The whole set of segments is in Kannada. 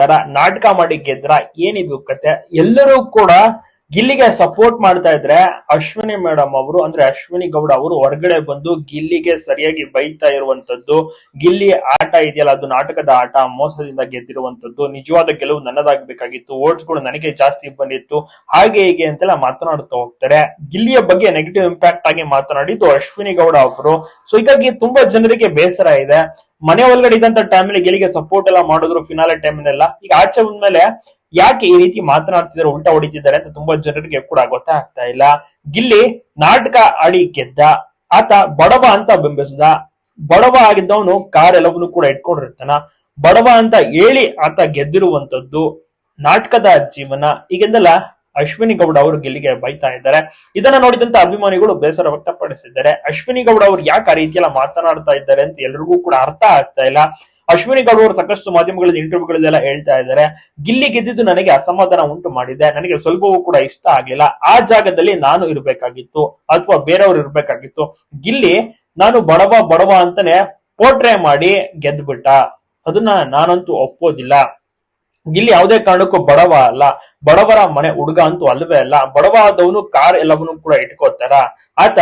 ತರ ನಾಟಕ ಮಾಡಿ ಗೆದ್ರ ಏನಿದು ಕತೆ? ಎಲ್ಲರೂ ಕೂಡ ಗಿಲ್ಲಿಗೆ ಸಪೋರ್ಟ್ ಮಾಡ್ತಾ ಇದ್ರೆ ಅಶ್ವಿನಿ ಮೇಡಮ್ ಅವರು, ಅಂದ್ರೆ ಅಶ್ವಿನಿ ಗೌಡ ಅವರು ಹೊರಗಡೆ ಬಂದು ಗಿಲ್ಲಿಗೆ ಸರಿಯಾಗಿ ಬೈತಾ ಇರುವಂತದ್ದು, ಗಿಲ್ಲಿ ಆಟ ಇದೆಯಲ್ಲ, ಅದು ನಾಟಕದ ಆಟ, ಮೋಸದಿಂದ ಗೆದ್ದಿರುವಂತದ್ದು, ನಿಜವಾದ ಗೆಲುವು ನನ್ನದಾಗಬೇಕಾಗಿತ್ತು ಓಟ್ಸ್ಗಳು ನನಗೆ ಜಾಸ್ತಿ ಬಂದಿತ್ತು, ಹಾಗೆ ಹೀಗೆ ಅಂತೆಲ್ಲ ಮಾತನಾಡ್ತಾ ಹೋಗ್ತಾರೆ. ಗಿಲ್ಲಿಯ ಬಗ್ಗೆ ನೆಗೆಟಿವ್ ಇಂಪ್ಯಾಕ್ಟ್ ಆಗಿ ಮಾತನಾಡಿದ್ದು ಅಶ್ವಿನಿ ಗೌಡ ಅವರು. ಸೊ ಹೀಗಾಗಿ ತುಂಬಾ ಜನರಿಗೆ ಬೇಸರ ಇದೆ. ಮನೆ ಒಳಗಡೆ ಇದ್ದಂತ ಟೈಮಲ್ಲಿ ಗೆಲ್ಲಿಗೆ ಸಪೋರ್ಟ್ ಎಲ್ಲ ಮಾಡಿದ್ರು ಫಿನಾಲೆ ಟೈಮ್ನೆಲ್ಲ ಈಗ ಆಚೆ ಬಂದ್ಮೇಲೆ ಯಾಕೆ ಈ ರೀತಿ ಮಾತನಾಡ್ತಿದ್ದಾರೆ, ಉಲ್ಟಾ ಹೊಡಿತಿದ್ದಾರೆ ಅಂತ ತುಂಬಾ ಜನರಿಗೆ ಕೂಡ ಗೊತ್ತಾಗ್ತಾ ಇಲ್ಲ. ಗಿಲ್ಲಿ ನಾಟಕ ಆಡಿ ಗೆದ್ದ, ಆತ ಬಡವ ಅಂತ ಬಿಂಬಿಸಿದ ಬಡವ ಆಗಿದ್ದವನು ಕಾರ್ ಎಲ್ಲವನ್ನು ಕೂಡ ಇಟ್ಕೊಂಡಿರ್ತಾನ. ಬಡವ ಅಂತ ಹೇಳಿ ಆತ ಗೆದ್ದಿರುವಂತದ್ದು ನಾಟಕದ ಜೀವನ. ಹೀಗೆಂದೆಲ್ಲ ಅಶ್ವಿನಿ ಗೌಡ ಅವರು ಗೆಲ್ಲಿಗೆ ಬೈತಾ ಇದ್ದಾರೆ. ಇದನ್ನ ನೋಡಿದಂತ ಅಭಿಮಾನಿಗಳು ಬೇಸರ ವ್ಯಕ್ತಪಡಿಸಿದ್ದಾರೆ. ಅಶ್ವಿನಿ ಗೌಡ ಅವರು ಯಾಕೆ ಆ ರೀತಿಯೆಲ್ಲ ಮಾತನಾಡ್ತಾ ಇದ್ದಾರೆ ಅಂತ ಎಲ್ರಿಗೂ ಕೂಡ ಅರ್ಥ ಆಗ್ತಾ ಇಲ್ಲ. ಅಶ್ವಿನಿ ಗೌಡ ಅವರು ಸಾಕಷ್ಟು ಮಾಧ್ಯಮಗಳಲ್ಲಿ ಇಂಟರ್ವ್ಯೂಗಳಲ್ಲೆಲ್ಲ ಹೇಳ್ತಾ ಇದ್ದಾರೆ. ಗಿಲ್ಲಿ ಗೆದ್ದಿದ್ದು ನನಗೆ ಅಸಮಾಧಾನ ಉಂಟು ಮಾಡಿದೆ. ನನಗೆ ಸ್ವಲ್ಪವೂ ಕೂಡ ಇಷ್ಟ ಆಗಿಲ್ಲ ಆ ಜಾಗದಲ್ಲಿ ನಾನು ಇರಬೇಕಾಗಿತ್ತು ಅಥವಾ ಬೇರೆಯವರು ಇರಬೇಕಾಗಿತ್ತು. ಗಿಲ್ಲಿ, ನಾನು ಬಡವ ಬಡವ ಅಂತಾನೆ ಪೋಟ್ರೆ ಮಾಡಿ ಗೆದ್ಬಿಟ್ಟ. ಅದನ್ನ ನಾನಂತೂ ಒಪ್ಪೋದಿಲ್ಲ. ಗಿಲ್ಲಿ ಯಾವುದೇ ಕಾರಣಕ್ಕೂ ಬಡವ ಅಲ್ಲ. ಬಡವರ ಮನೆ ಹುಡುಗ ಅಂತೂ ಅಲ್ವೇ ಅಲ್ಲ. ಬಡವ ಆದವನು ಕಾರ್ ಎಲ್ಲವನ್ನೂ ಕೂಡ ಇಟ್ಕೋತಾರ ಆತ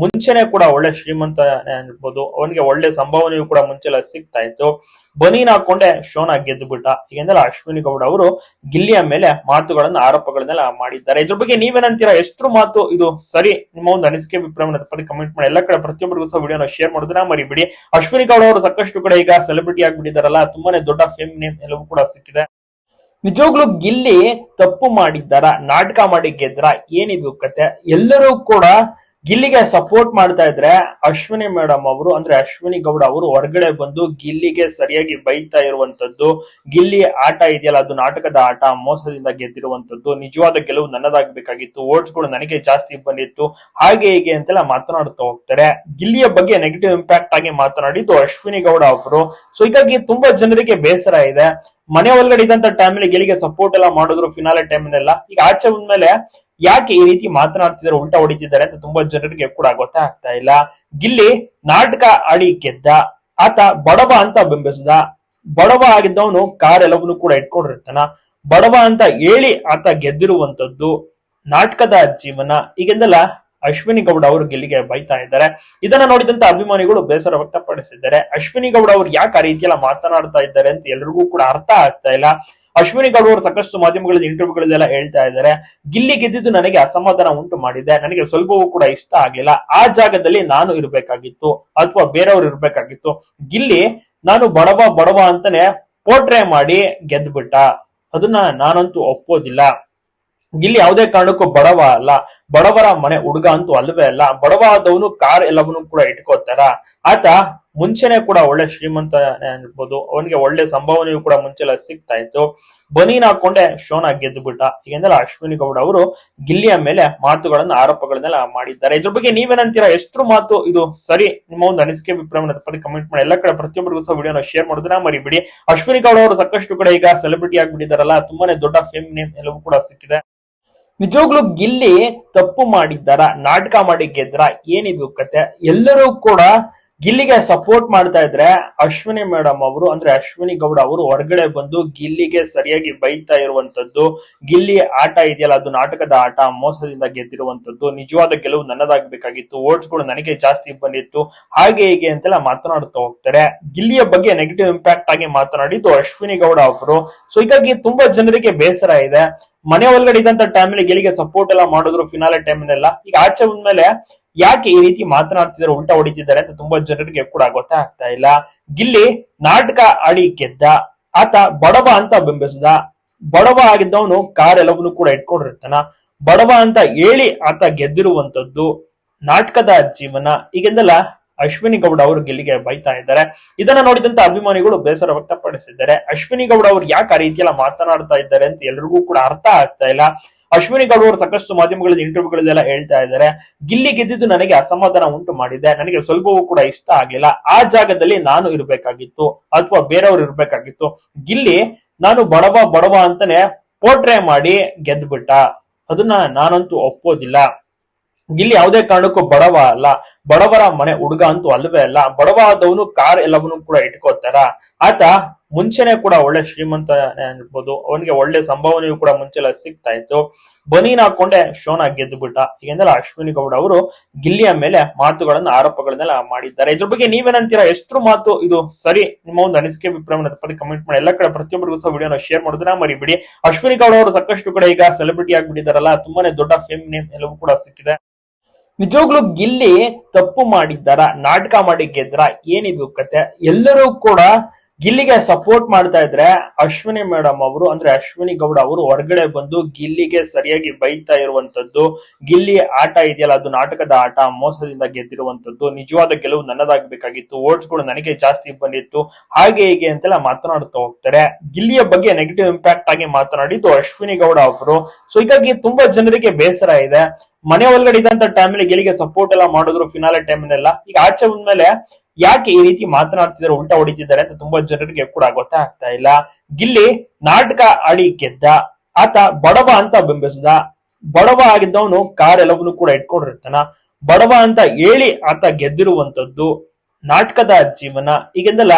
ಮುಂಚೆನೆ ಕೂಡ ಒಳ್ಳೆ ಶ್ರೀಮಂತ ಅನ್ಬೋದು ಅವನಿಗೆ ಒಳ್ಳೆ ಸಂಭಾವನೆಯು ಕೂಡ ಮುಂಚೆಲ್ಲ ಸಿಗ್ತಾ ಇತ್ತು. ಬನೀನ್ ಹಾಕೊಂಡೆ, ಶೋನ ಗೆದ್ದು ಬಿಟ್ಟ. ಏಕೆಂದ್ರೆ ಅಶ್ವಿನಿ ಗೌಡ ಅವರು ಗಿಲ್ಲಿಯ ಮೇಲೆ ಮಾತುಗಳನ್ನ, ಆರೋಪಗಳನ್ನೆಲ್ಲ ಮಾಡಿದ್ದಾರೆ. ಇದ್ರ ಬಗ್ಗೆ ನೀವೇನಂತೀರಾ? ಎಷ್ಟು ಮಾತು ಇದು ಸರಿ? ನಿಮ್ಮ ಒಂದು ಅನಿಸಿಕೆ, ಅಭಿಪ್ರಾಯವನ್ನು ತಪ್ಪದೆ ಕಮೆಂಟ್ ಮಾಡಿ. ಎಲ್ಲ ಕಡೆ ಪ್ರತಿಯೊಬ್ಬರಿಗೂ ಸಹ ವಿಡಿಯೋನ ಶೇರ್ ಮಾಡೋದನ್ನ ಮರಿಬಿಡಿ. ಅಶ್ವಿನಿ ಗೌಡ ಅವರು ಸಾಕಷ್ಟು ಕಡೆ ಈಗ ಸೆಲೆಬ್ರಿಟಿ ಆಗ್ಬಿಟ್ಟಿದಾರಲ್ಲ ತುಂಬಾನೇ ದೊಡ್ಡ ಫೇಮ್ ನೇಮ್ ಎಲ್ಲವೂ ಕೂಡ ಸಿಕ್ಕಿದೆ. ನಿಜವಾಗ್ಲು ಗಿಲ್ಲಿ ತಪ್ಪು ಮಾಡಿದ್ದಾರ? ನಾಟಕ ಮಾಡಿ ಗೆದ್ರ? ಏನಿದು ಕತೆ? ಎಲ್ಲರೂ ಕೂಡ ಗಿಲ್ಲಿಗೆ ಸಪೋರ್ಟ್ ಮಾಡ್ತಾ ಇದ್ರೆ ಅಶ್ವಿನಿ ಮೇಡಮ್ ಅವರು, ಅಂದ್ರೆ ಅಶ್ವಿನಿ ಗೌಡ ಅವರು ಹೊರಗಡೆ ಬಂದು ಗಿಲ್ಲಿಗೆ ಸರಿಯಾಗಿ ಬೈತಾ ಇರುವಂತದ್ದು, ಗಿಲ್ಲಿ ಆಟ ಇದೆಯಲ್ಲ, ಅದು ನಾಟಕದ ಆಟ, ಮೋಸದಿಂದ ಗೆದ್ದಿರುವಂತದ್ದು, ನಿಜವಾದ ಗೆಲುವು ನನ್ನದಾಗಬೇಕಾಗಿತ್ತು ಓಟ್ಸ್ಗಳು ನನಗೆ ಜಾಸ್ತಿ ಬಂದಿತ್ತು, ಹಾಗೆ ಹೀಗೆ ಅಂತೆಲ್ಲ ಮಾತನಾಡ್ತಾ ಹೋಗ್ತಾರೆ. ಗಿಲ್ಲಿಯ ಬಗ್ಗೆ ನೆಗೆಟಿವ್ ಇಂಪ್ಯಾಕ್ಟ್ ಆಗಿ ಮಾತನಾಡಿದ್ದು ಅಶ್ವಿನಿ ಗೌಡ ಅವರು. ಸೊ ಹೀಗಾಗಿ ತುಂಬಾ ಜನರಿಗೆ ಬೇಸರ ಇದೆ. ಮನೆ ಒಳಗಡೆ ಇದ್ದಂತ ಟೈಮಲ್ಲಿ ಗೆಲ್ಲಿಗೆ ಸಪೋರ್ಟ್ ಎಲ್ಲ ಮಾಡಿದ್ರು ಫಿನಾಲೆ ಟೈಮ್ನೆಲ್ಲ ಈಗ ಆಚೆ ಬಂದ್ಮೇಲೆ ಯಾಕೆ ಈ ರೀತಿ ಮಾತನಾಡ್ತಿದ್ದಾರೆ, ಉಲ್ಟಾ ಹೊಡಿತಿದ್ದಾರೆ ಅಂತ ತುಂಬಾ ಜನರಿಗೆ ಕೂಡ ಗೊತ್ತಾಗ್ತಾ ಇಲ್ಲ. ಗಿಲ್ಲಿ ನಾಟಕ ಆಡಿ ಗೆದ್ದ, ಆತ ಬಡವ ಅಂತ ಬಿಂಬಿಸಿದ ಬಡವ ಆಗಿದ್ದವನು ಕಾರ್ ಎಲ್ಲವನ್ನೂ ಕೂಡ ಇಟ್ಕೊಂಡಿರ್ತಾನ. ಬಡವ ಅಂತ ಹೇಳಿ ಆತ ಗೆದ್ದಿರುವಂತದ್ದು ನಾಟಕದ ಜೀವನ. ಈಗೆಂದೆಲ್ಲ ಅಶ್ವಿನಿ ಗೌಡ ಅವರು ಗೆಲ್ಲಿಗೆ ಬೈತಾ ಇದ್ದಾರೆ. ಇದನ್ನ ನೋಡಿದಂತ ಅಭಿಮಾನಿಗಳು ಬೇಸರ ವ್ಯಕ್ತಪಡಿಸಿದ್ದಾರೆ. ಅಶ್ವಿನಿ ಗೌಡ ಅವರು ಯಾಕೆ ಆ ರೀತಿಯೆಲ್ಲ ಮಾತನಾಡ್ತಾ ಇದ್ದಾರೆ ಅಂತ ಎಲ್ರಿಗೂ ಕೂಡ ಅರ್ಥ ಆಗ್ತಾ ಇಲ್ಲ. ಅಶ್ವಿನಿ ಗೌಡ ಅವರು ಸಾಕಷ್ಟು ಮಾಧ್ಯಮಗಳಲ್ಲಿ ಇಂಟರ್ವ್ಯೂಗಳಲ್ಲೆಲ್ಲ ಹೇಳ್ತಾ ಇದ್ದಾರೆ. ಗಿಲ್ಲಿ ಗೆದ್ದಿದ್ದು ನನಗೆ ಅಸಮಾಧಾನ ಉಂಟು ಮಾಡಿದೆ. ನನಗೆ ಸ್ವಲ್ಪವೂ ಕೂಡ ಇಷ್ಟ ಆಗಲಿಲ್ಲ ಆ ಜಾಗದಲ್ಲಿ ನಾನು ಇರಬೇಕಾಗಿತ್ತು ಅಥವಾ ಬೇರೆಯವರು ಇರಬೇಕಾಗಿತ್ತು. ಗಿಲ್ಲಿ, ನಾನು ಬಡವ ಬಡವ ಅಂತಾನೆ ಪೋಟ್ರೆ ಮಾಡಿ ಗೆದ್ಬಿಟ್ಟ. ಅದನ್ನ ನಾನಂತೂ ಒಪ್ಪೋದಿಲ್ಲ. ಗಿಲ್ಲಿ ಯಾವುದೇ ಕಾರಣಕ್ಕೂ ಬಡವ ಅಲ್ಲ. ಬಡವರ ಮನೆ ಹುಡುಗ ಅಂತೂ ಅಲ್ವೇ ಅಲ್ಲ. ಬಡವ ಆದವನು ಕಾರ್ ಎಲ್ಲವನ್ನೂ ಕೂಡ ಇಟ್ಕೋತಾರ. ಆತ ಮುಂಚೆನೆ ಕೂಡ ಒಳ್ಳೆ ಶ್ರೀಮಂತ ಅನ್ಬೋದು ಅವನಿಗೆ ಒಳ್ಳೆ ಸಂಭಾವನೆಯು ಕೂಡ ಮುಂಚೆಲ್ಲ ಸಿಗ್ತಾ ಇತ್ತು. ಬನೀನ್ ಹಾಕೊಂಡೆ ಶೋನ ಗೆದ್ದು ಬಿಟ್ಟ. ಈಗೆಂದೆಲ್ಲ ಅಶ್ವಿನಿ ಗೌಡ ಅವರು ಗಿಲ್ಲಿಯ ಮೇಲೆ ಮಾತುಗಳನ್ನ, ಆರೋಪಗಳನ್ನೆಲ್ಲ ಮಾಡಿದ್ದಾರೆ. ಇದ್ರ ಬಗ್ಗೆ ನೀವೇನಂತೀರಾ? ಎಷ್ಟು ಮಾತು ಇದು ಸರಿ, ನಿಮ್ಮ ಒಂದು ಅನಿಸಿಕೆ ಅಭಿಪ್ರಾಯವನ್ನು ತಪ್ಪದೆ ಕಮೆಂಟ್ ಮಾಡಿ. ಎಲ್ಲ ಕಡೆ ಪ್ರತಿಯೊಬ್ಬರಿಗೂ ಸಹ ವಿಡಿಯೋನ ಶೇರ್ ಮಾಡೋದನ್ನ ಮರಿಬಿಡಿ. ಅಶ್ವಿನಿ ಗೌಡ ಅವರು ಸಾಕಷ್ಟು ಕಡೆ ಈಗ ಸೆಲೆಬ್ರಿಟಿ ಆಗಿಬಿಟ್ಟಿದಾರಲ್ಲ ತುಂಬಾನೇ ದೊಡ್ಡ ಫೇಮ್ ನೇಮ್ ಎಲ್ಲವೂ ಕೂಡ ಸಿಕ್ಕಿದೆ. ನಿಜವಾಗ್ಲೂ ಗಿಲ್ಲಿ ತಪ್ಪು ಮಾಡಿದ್ದಾರ? ನಾಟಕ ಮಾಡಿ ಗೆದ್ರ? ಏನಿದು ಕತೆ? ಎಲ್ಲರೂ ಕೂಡ ಗಿಲ್ಲಿಗೆ ಸಪೋರ್ಟ್ ಮಾಡ್ತಾ ಇದ್ರೆ ಅಶ್ವಿನಿ ಮೇಡಮ್ ಅವರು, ಅಂದ್ರೆ ಅಶ್ವಿನಿ ಗೌಡ ಅವರು ಹೊರಗಡೆ ಬಂದು ಗಿಲ್ಲಿಗೆ ಸರಿಯಾಗಿ ಬೈತಾ ಇರುವಂತದ್ದು, ಗಿಲ್ಲಿ ಆಟ ಇದೆಯಲ್ಲ, ಅದು ನಾಟಕದ ಆಟ, ಮೋಸದಿಂದ ಗೆದ್ದಿರುವಂತದ್ದು, ನಿಜವಾದ ಗೆಲುವು ನನ್ನದಾಗಬೇಕಾಗಿತ್ತು ಓಟ್ಸ್ಗಳು ನನಗೆ ಜಾಸ್ತಿ ಬಂದಿತ್ತು, ಹಾಗೆ ಹೀಗೆ ಅಂತೆಲ್ಲ ಮಾತನಾಡ್ತಾ ಹೋಗ್ತಾರೆ. ಗಿಲ್ಲಿಯ ಬಗ್ಗೆ ನೆಗೆಟಿವ್ ಇಂಪ್ಯಾಕ್ಟ್ ಆಗಿ ಮಾತನಾಡಿದ್ದು ಅಶ್ವಿನಿ ಗೌಡ ಅವರು. ಸೊ ಹೀಗಾಗಿ ತುಂಬಾ ಜನರಿಗೆ ಬೇಸರ ಇದೆ. ಮನೆ ಒಳಗಡೆ ಇದ್ದಂತ ಟೈಮಲ್ಲಿ ಗಿಲ್ಲಿಗೆ ಸಪೋರ್ಟ್ ಎಲ್ಲ ಮಾಡಿದ್ರು ಫಿನಾಲೆ ಟೈಮ್ನೆಲ್ಲ ಈಗ ಆಚೆ ಬಂದ್ಮೇಲೆ ಯಾಕೆ ಈ ರೀತಿ ಮಾತನಾಡ್ತಿದ್ದಾರೆ, ಉಲ್ಟಾ ಹೊಡಿತಿದ್ದಾರೆ ಅಂತ ತುಂಬಾ ಜನರಿಗೆ ಕೂಡ ಗೊತ್ತಾಗ್ತಾ ಇಲ್ಲ. ಗಿಲ್ಲಿ ನಾಟಕ ಆಡಿ ಗೆದ್ದ, ಆತ ಬಡವ ಅಂತ ಬಿಂಬಿಸಿದ ಬಡವ ಆಗಿದ್ದವನು ಕಾರ್ ಎಲ್ಲವನ್ನೂ ಕೂಡ ಇಟ್ಕೊಂಡಿರ್ತಾನ. ಬಡವ ಅಂತ ಹೇಳಿ ಆತ ಗೆದ್ದಿರುವಂತದ್ದು ನಾಟಕದ ಜೀವನ. ಈಗೆಂದೆಲ್ಲ ಅಶ್ವಿನಿ ಗೌಡ ಅವರು ಗೆಲ್ಲಿಗೆ ಬೈತಾ ಇದ್ದಾರೆ. ಇದನ್ನ ನೋಡಿದಂತ ಅಭಿಮಾನಿಗಳು ಬೇಸರ ವ್ಯಕ್ತಪಡಿಸಿದ್ದಾರೆ. ಅಶ್ವಿನಿ ಗೌಡ ಅವರು ಯಾಕೆ ಆ ರೀತಿಯೆಲ್ಲ ಮಾತನಾಡ್ತಾ ಇದ್ದಾರೆ ಅಂತ ಎಲ್ರಿಗೂ ಕೂಡ ಅರ್ಥ ಆಗ್ತಾ ಇಲ್ಲ. ಅಶ್ವಿನಿ ಗೌಡ ಅವರು ಸಾಕಷ್ಟು ಮಾಧ್ಯಮಗಳಲ್ಲಿ ಇಂಟರ್ವ್ಯೂಗಳಲ್ಲೆಲ್ಲ ಹೇಳ್ತಾ ಇದ್ದಾರೆ. ಗಿಲ್ಲಿ ಗೆದ್ದಿದ್ದು ನನಗೆ ಅಸಮಾಧಾನ ಉಂಟು ಮಾಡಿದೆ. ನನಗೆ ಸ್ವಲ್ಪವೂ ಕೂಡ ಇಷ್ಟ ಆಗಿಲ್ಲ ಆ ಜಾಗದಲ್ಲಿ ನಾನು ಇರಬೇಕಾಗಿತ್ತು ಅಥವಾ ಬೇರೆಯವ್ರು ಇರ್ಬೇಕಾಗಿತ್ತು. ಗಿಲ್ಲಿ, ನಾನು ಬಡವ ಬಡವ ಅಂತಾನೆ ಪೋರ್ಟ್ರೇ ಮಾಡಿ ಗೆದ್ಬಿಟ್ಟ. ಅದನ್ನ ನಾನಂತೂ ಒಪ್ಪೋದಿಲ್ಲ. ಗಿಲ್ಲಿ ಯಾವುದೇ ಕಾರಣಕ್ಕೂ ಬಡವ ಅಲ್ಲ. ಬಡವರ ಮನೆ ಹುಡುಗ ಅಂತೂ ಅಲ್ವೇ ಅಲ್ಲ. ಬಡವ ಆದವನು ಕಾರ್ ಎಲ್ಲವನ್ನೂ ಕೂಡ ಇಟ್ಕೋತಾರ ಆತ ಮುಂಚೆನೆ ಕೂಡ ಒಳ್ಳೆ ಶ್ರೀಮಂತ ಅನ್ಬೋದು ಅವನಿಗೆ ಒಳ್ಳೆ ಸಂಭಾವನೆಯು ಕೂಡ ಮುಂಚೆಲ್ಲ ಸಿಗ್ತಾ ಇತ್ತು. ಬನೀನ್ ಹಾಕೊಂಡೆ ಶೋನ ಗೆದ್ದು ಬಿಟ್ಟ ಅಶ್ವಿನಿ ಗೌಡ ಅವರು ಗಿಲ್ಲಿಯ ಮೇಲೆ ಮಾತುಗಳನ್ನ, ಆರೋಪಗಳನ್ನೆಲ್ಲ ಮಾಡಿದ್ದಾರೆ. ಇದ್ರ ಬಗ್ಗೆ ನೀವೇನಂತೀರಾ? ಎಷ್ಟು ಮಾತು ಇದು ಸರಿ? ನಿಮ್ಮ ಒಂದು ಅನಿಸಿಕೆ, ಅಭಿಪ್ರಾಯವನ್ನು ಕಮೆಂಟ್ ಮಾಡಿ. ಎಲ್ಲ ಕಡೆ ಪ್ರತಿಯೊಬ್ಬರಿಗೂ ಸಹ ವಿಡಿಯೋನ ಶೇರ್ ಮಾಡೋದನ್ನ ಮರಿಬಿಡಿ. ಅಶ್ವಿನಿ ಗೌಡ ಅವರು ಸಾಕಷ್ಟು ಕಡೆ ಈಗ ಸೆಲೆಬ್ರಿಟಿ ಆಗ್ಬಿಟ್ಟಿದಾರಲ್ಲ ತುಂಬಾನೇ ದೊಡ್ಡ ಫೇಮ್ ನೇಮ್ ಎಲ್ಲವೂ ಕೂಡ ಸಿಕ್ಕಿದೆ. ನಿಜವಾಗ್ಲೂ ಗಿಲ್ಲಿ ತಪ್ಪು ಮಾಡಿದ್ದಾರ ನಾಟಕ ಮಾಡಿ ಗೆದ್ರ ಏನಿದು ಕತೆ? ಎಲ್ಲರೂ ಕೂಡ ಗಿಲ್ಲಿಗೆ ಸಪೋರ್ಟ್ ಮಾಡ್ತಾ ಇದ್ರೆ ಅಶ್ವಿನಿ ಮೇಡಮ್ ಅವರು, ಅಂದ್ರೆ ಅಶ್ವಿನಿ ಗೌಡ ಅವರು ಹೊರಗಡೆ ಬಂದು ಗಿಲ್ಲಿಗೆ ಸರಿಯಾಗಿ ಬೈತಾ ಇರುವಂತದ್ದು, ಗಿಲ್ಲಿ ಆಟ ಇದೆಯಲ್ಲ, ಅದು ನಾಟಕದ ಆಟ, ಮೋಸದಿಂದ ಗೆದ್ದಿರುವಂತದ್ದು, ನಿಜವಾದ ಗೆಲುವು ನನ್ನದಾಗಬೇಕಾಗಿತ್ತು ಓಟ್ಸ್ಗಳು ನನಗೆ ಜಾಸ್ತಿ ಬಂದಿತ್ತು, ಹಾಗೆ ಹೀಗೆ ಅಂತೆಲ್ಲ ಮಾತನಾಡ್ತಾ ಹೋಗ್ತಾರೆ. ಗಿಲ್ಲಿಯ ಬಗ್ಗೆ ನೆಗೆಟಿವ್ ಇಂಪ್ಯಾಕ್ಟ್ ಆಗಿ ಮಾತನಾಡಿದ್ದು ಅಶ್ವಿನಿ ಗೌಡ ಅವರು. ಸೊ ಹೀಗಾಗಿ ತುಂಬಾ ಜನರಿಗೆ ಬೇಸರ ಇದೆ. ಮನೆ ಒಳಗಡೆ ಇದ್ದಂತ ಟೈಮಲ್ಲಿ ಗಿಲ್ಲಿಗೆ ಸಪೋರ್ಟ್ ಎಲ್ಲ ಮಾಡಿದ್ರು ಫಿನಾಲೆ ಟೈಮ್ನೆಲ್ಲ ಈಗ ಆಚೆ ಬಂದ್ಮೇಲೆ ಯಾಕೆ ಈ ರೀತಿ ಮಾತನಾಡ್ತಿದ್ದಾರೆ, ಉಲ್ಟಾ ಹೊಡಿತಿದ್ದಾರೆ ಅಂತ ತುಂಬಾ ಜನರಿಗೆ ಕೂಡ ಗೊತ್ತಾಗ್ತಾ ಇಲ್ಲ. ಗಿಲ್ಲಿ ನಾಟಕ ಆಡಿ ಗೆದ್ದ, ಆತ ಬಡವ ಅಂತ ಬಿಂಬಿಸಿದ ಬಡವ ಆಗಿದ್ದವನು ಕಾರ್ ಎಲ್ಲವನ್ನೂ ಕೂಡ ಇಟ್ಕೊಂಡಿರ್ತಾನ, ಬಡವ ಅಂತ ಹೇಳಿ ಆತ ಗೆದ್ದಿರುವಂತದ್ದು ನಾಟಕದ ಜೀವನ. ಈಗೆಂದಲ್ಲ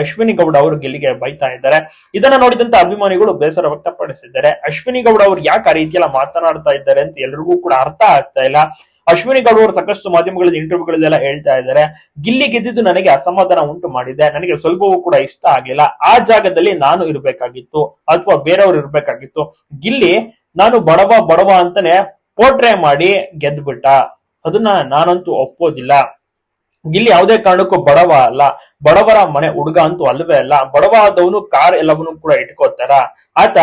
ಅಶ್ವಿನಿ ಗೌಡ ಅವರು ಗೆಲ್ಲಿಗೆ ಬೈತಾ ಇದ್ದಾರೆ. ಇದನ್ನ ನೋಡಿದಂತ ಅಭಿಮಾನಿಗಳು ಬೇಸರ ವ್ಯಕ್ತಪಡಿಸಿದ್ದಾರೆ. ಅಶ್ವಿನಿ ಗೌಡ ಅವರು ಯಾಕೆ ಆ ರೀತಿಯೆಲ್ಲ ಮಾತನಾಡ್ತಾ ಇದ್ದಾರೆ ಅಂತ ಎಲ್ರಿಗೂ ಕೂಡ ಅರ್ಥ ಆಗ್ತಾ ಇಲ್ಲ. ಅಶ್ವಿನಿ ಗೌಡ ಅವರು ಸಾಕಷ್ಟು ಮಾಧ್ಯಮಗಳಲ್ಲಿ ಇಂಟರ್ವ್ಯೂಗಳಲ್ಲೆಲ್ಲ ಹೇಳ್ತಾ ಇದ್ದಾರೆ. ಗಿಲ್ಲಿ ಗೆದ್ದಿದ್ದು ನನಗೆ ಅಸಮಾಧಾನ ಉಂಟು ಮಾಡಿದೆ. ನನಗೆ ಸ್ವಲ್ಪವೂ ಕೂಡ ಇಷ್ಟ ಆಗಲಿಲ್ಲ ಆ ಜಾಗದಲ್ಲಿ ನಾನು ಇರಬೇಕಾಗಿತ್ತು ಅಥವಾ ಬೇರೆಯವರು ಇರಬೇಕಾಗಿತ್ತು. ಗಿಲ್ಲಿ, ನಾನು ಬಡವ ಬಡವ ಅಂತಾನೆ ಪೋಟ್ರೆ ಮಾಡಿ ಗೆದ್ಬಿಟ್ಟ. ಅದನ್ನ ನಾನಂತೂ ಒಪ್ಪೋದಿಲ್ಲ. ಗಿಲ್ಲಿ ಯಾವುದೇ ಕಾರಣಕ್ಕೂ ಬಡವ ಅಲ್ಲ. ಬಡವರ ಮನೆ ಹುಡುಗ ಅಂತೂ ಅಲ್ವೇ ಅಲ್ಲ. ಬಡವ ಆದವನು ಕಾರ್ ಎಲ್ಲವನ್ನೂ ಕೂಡ ಇಟ್ಕೋತಾರ ಆತ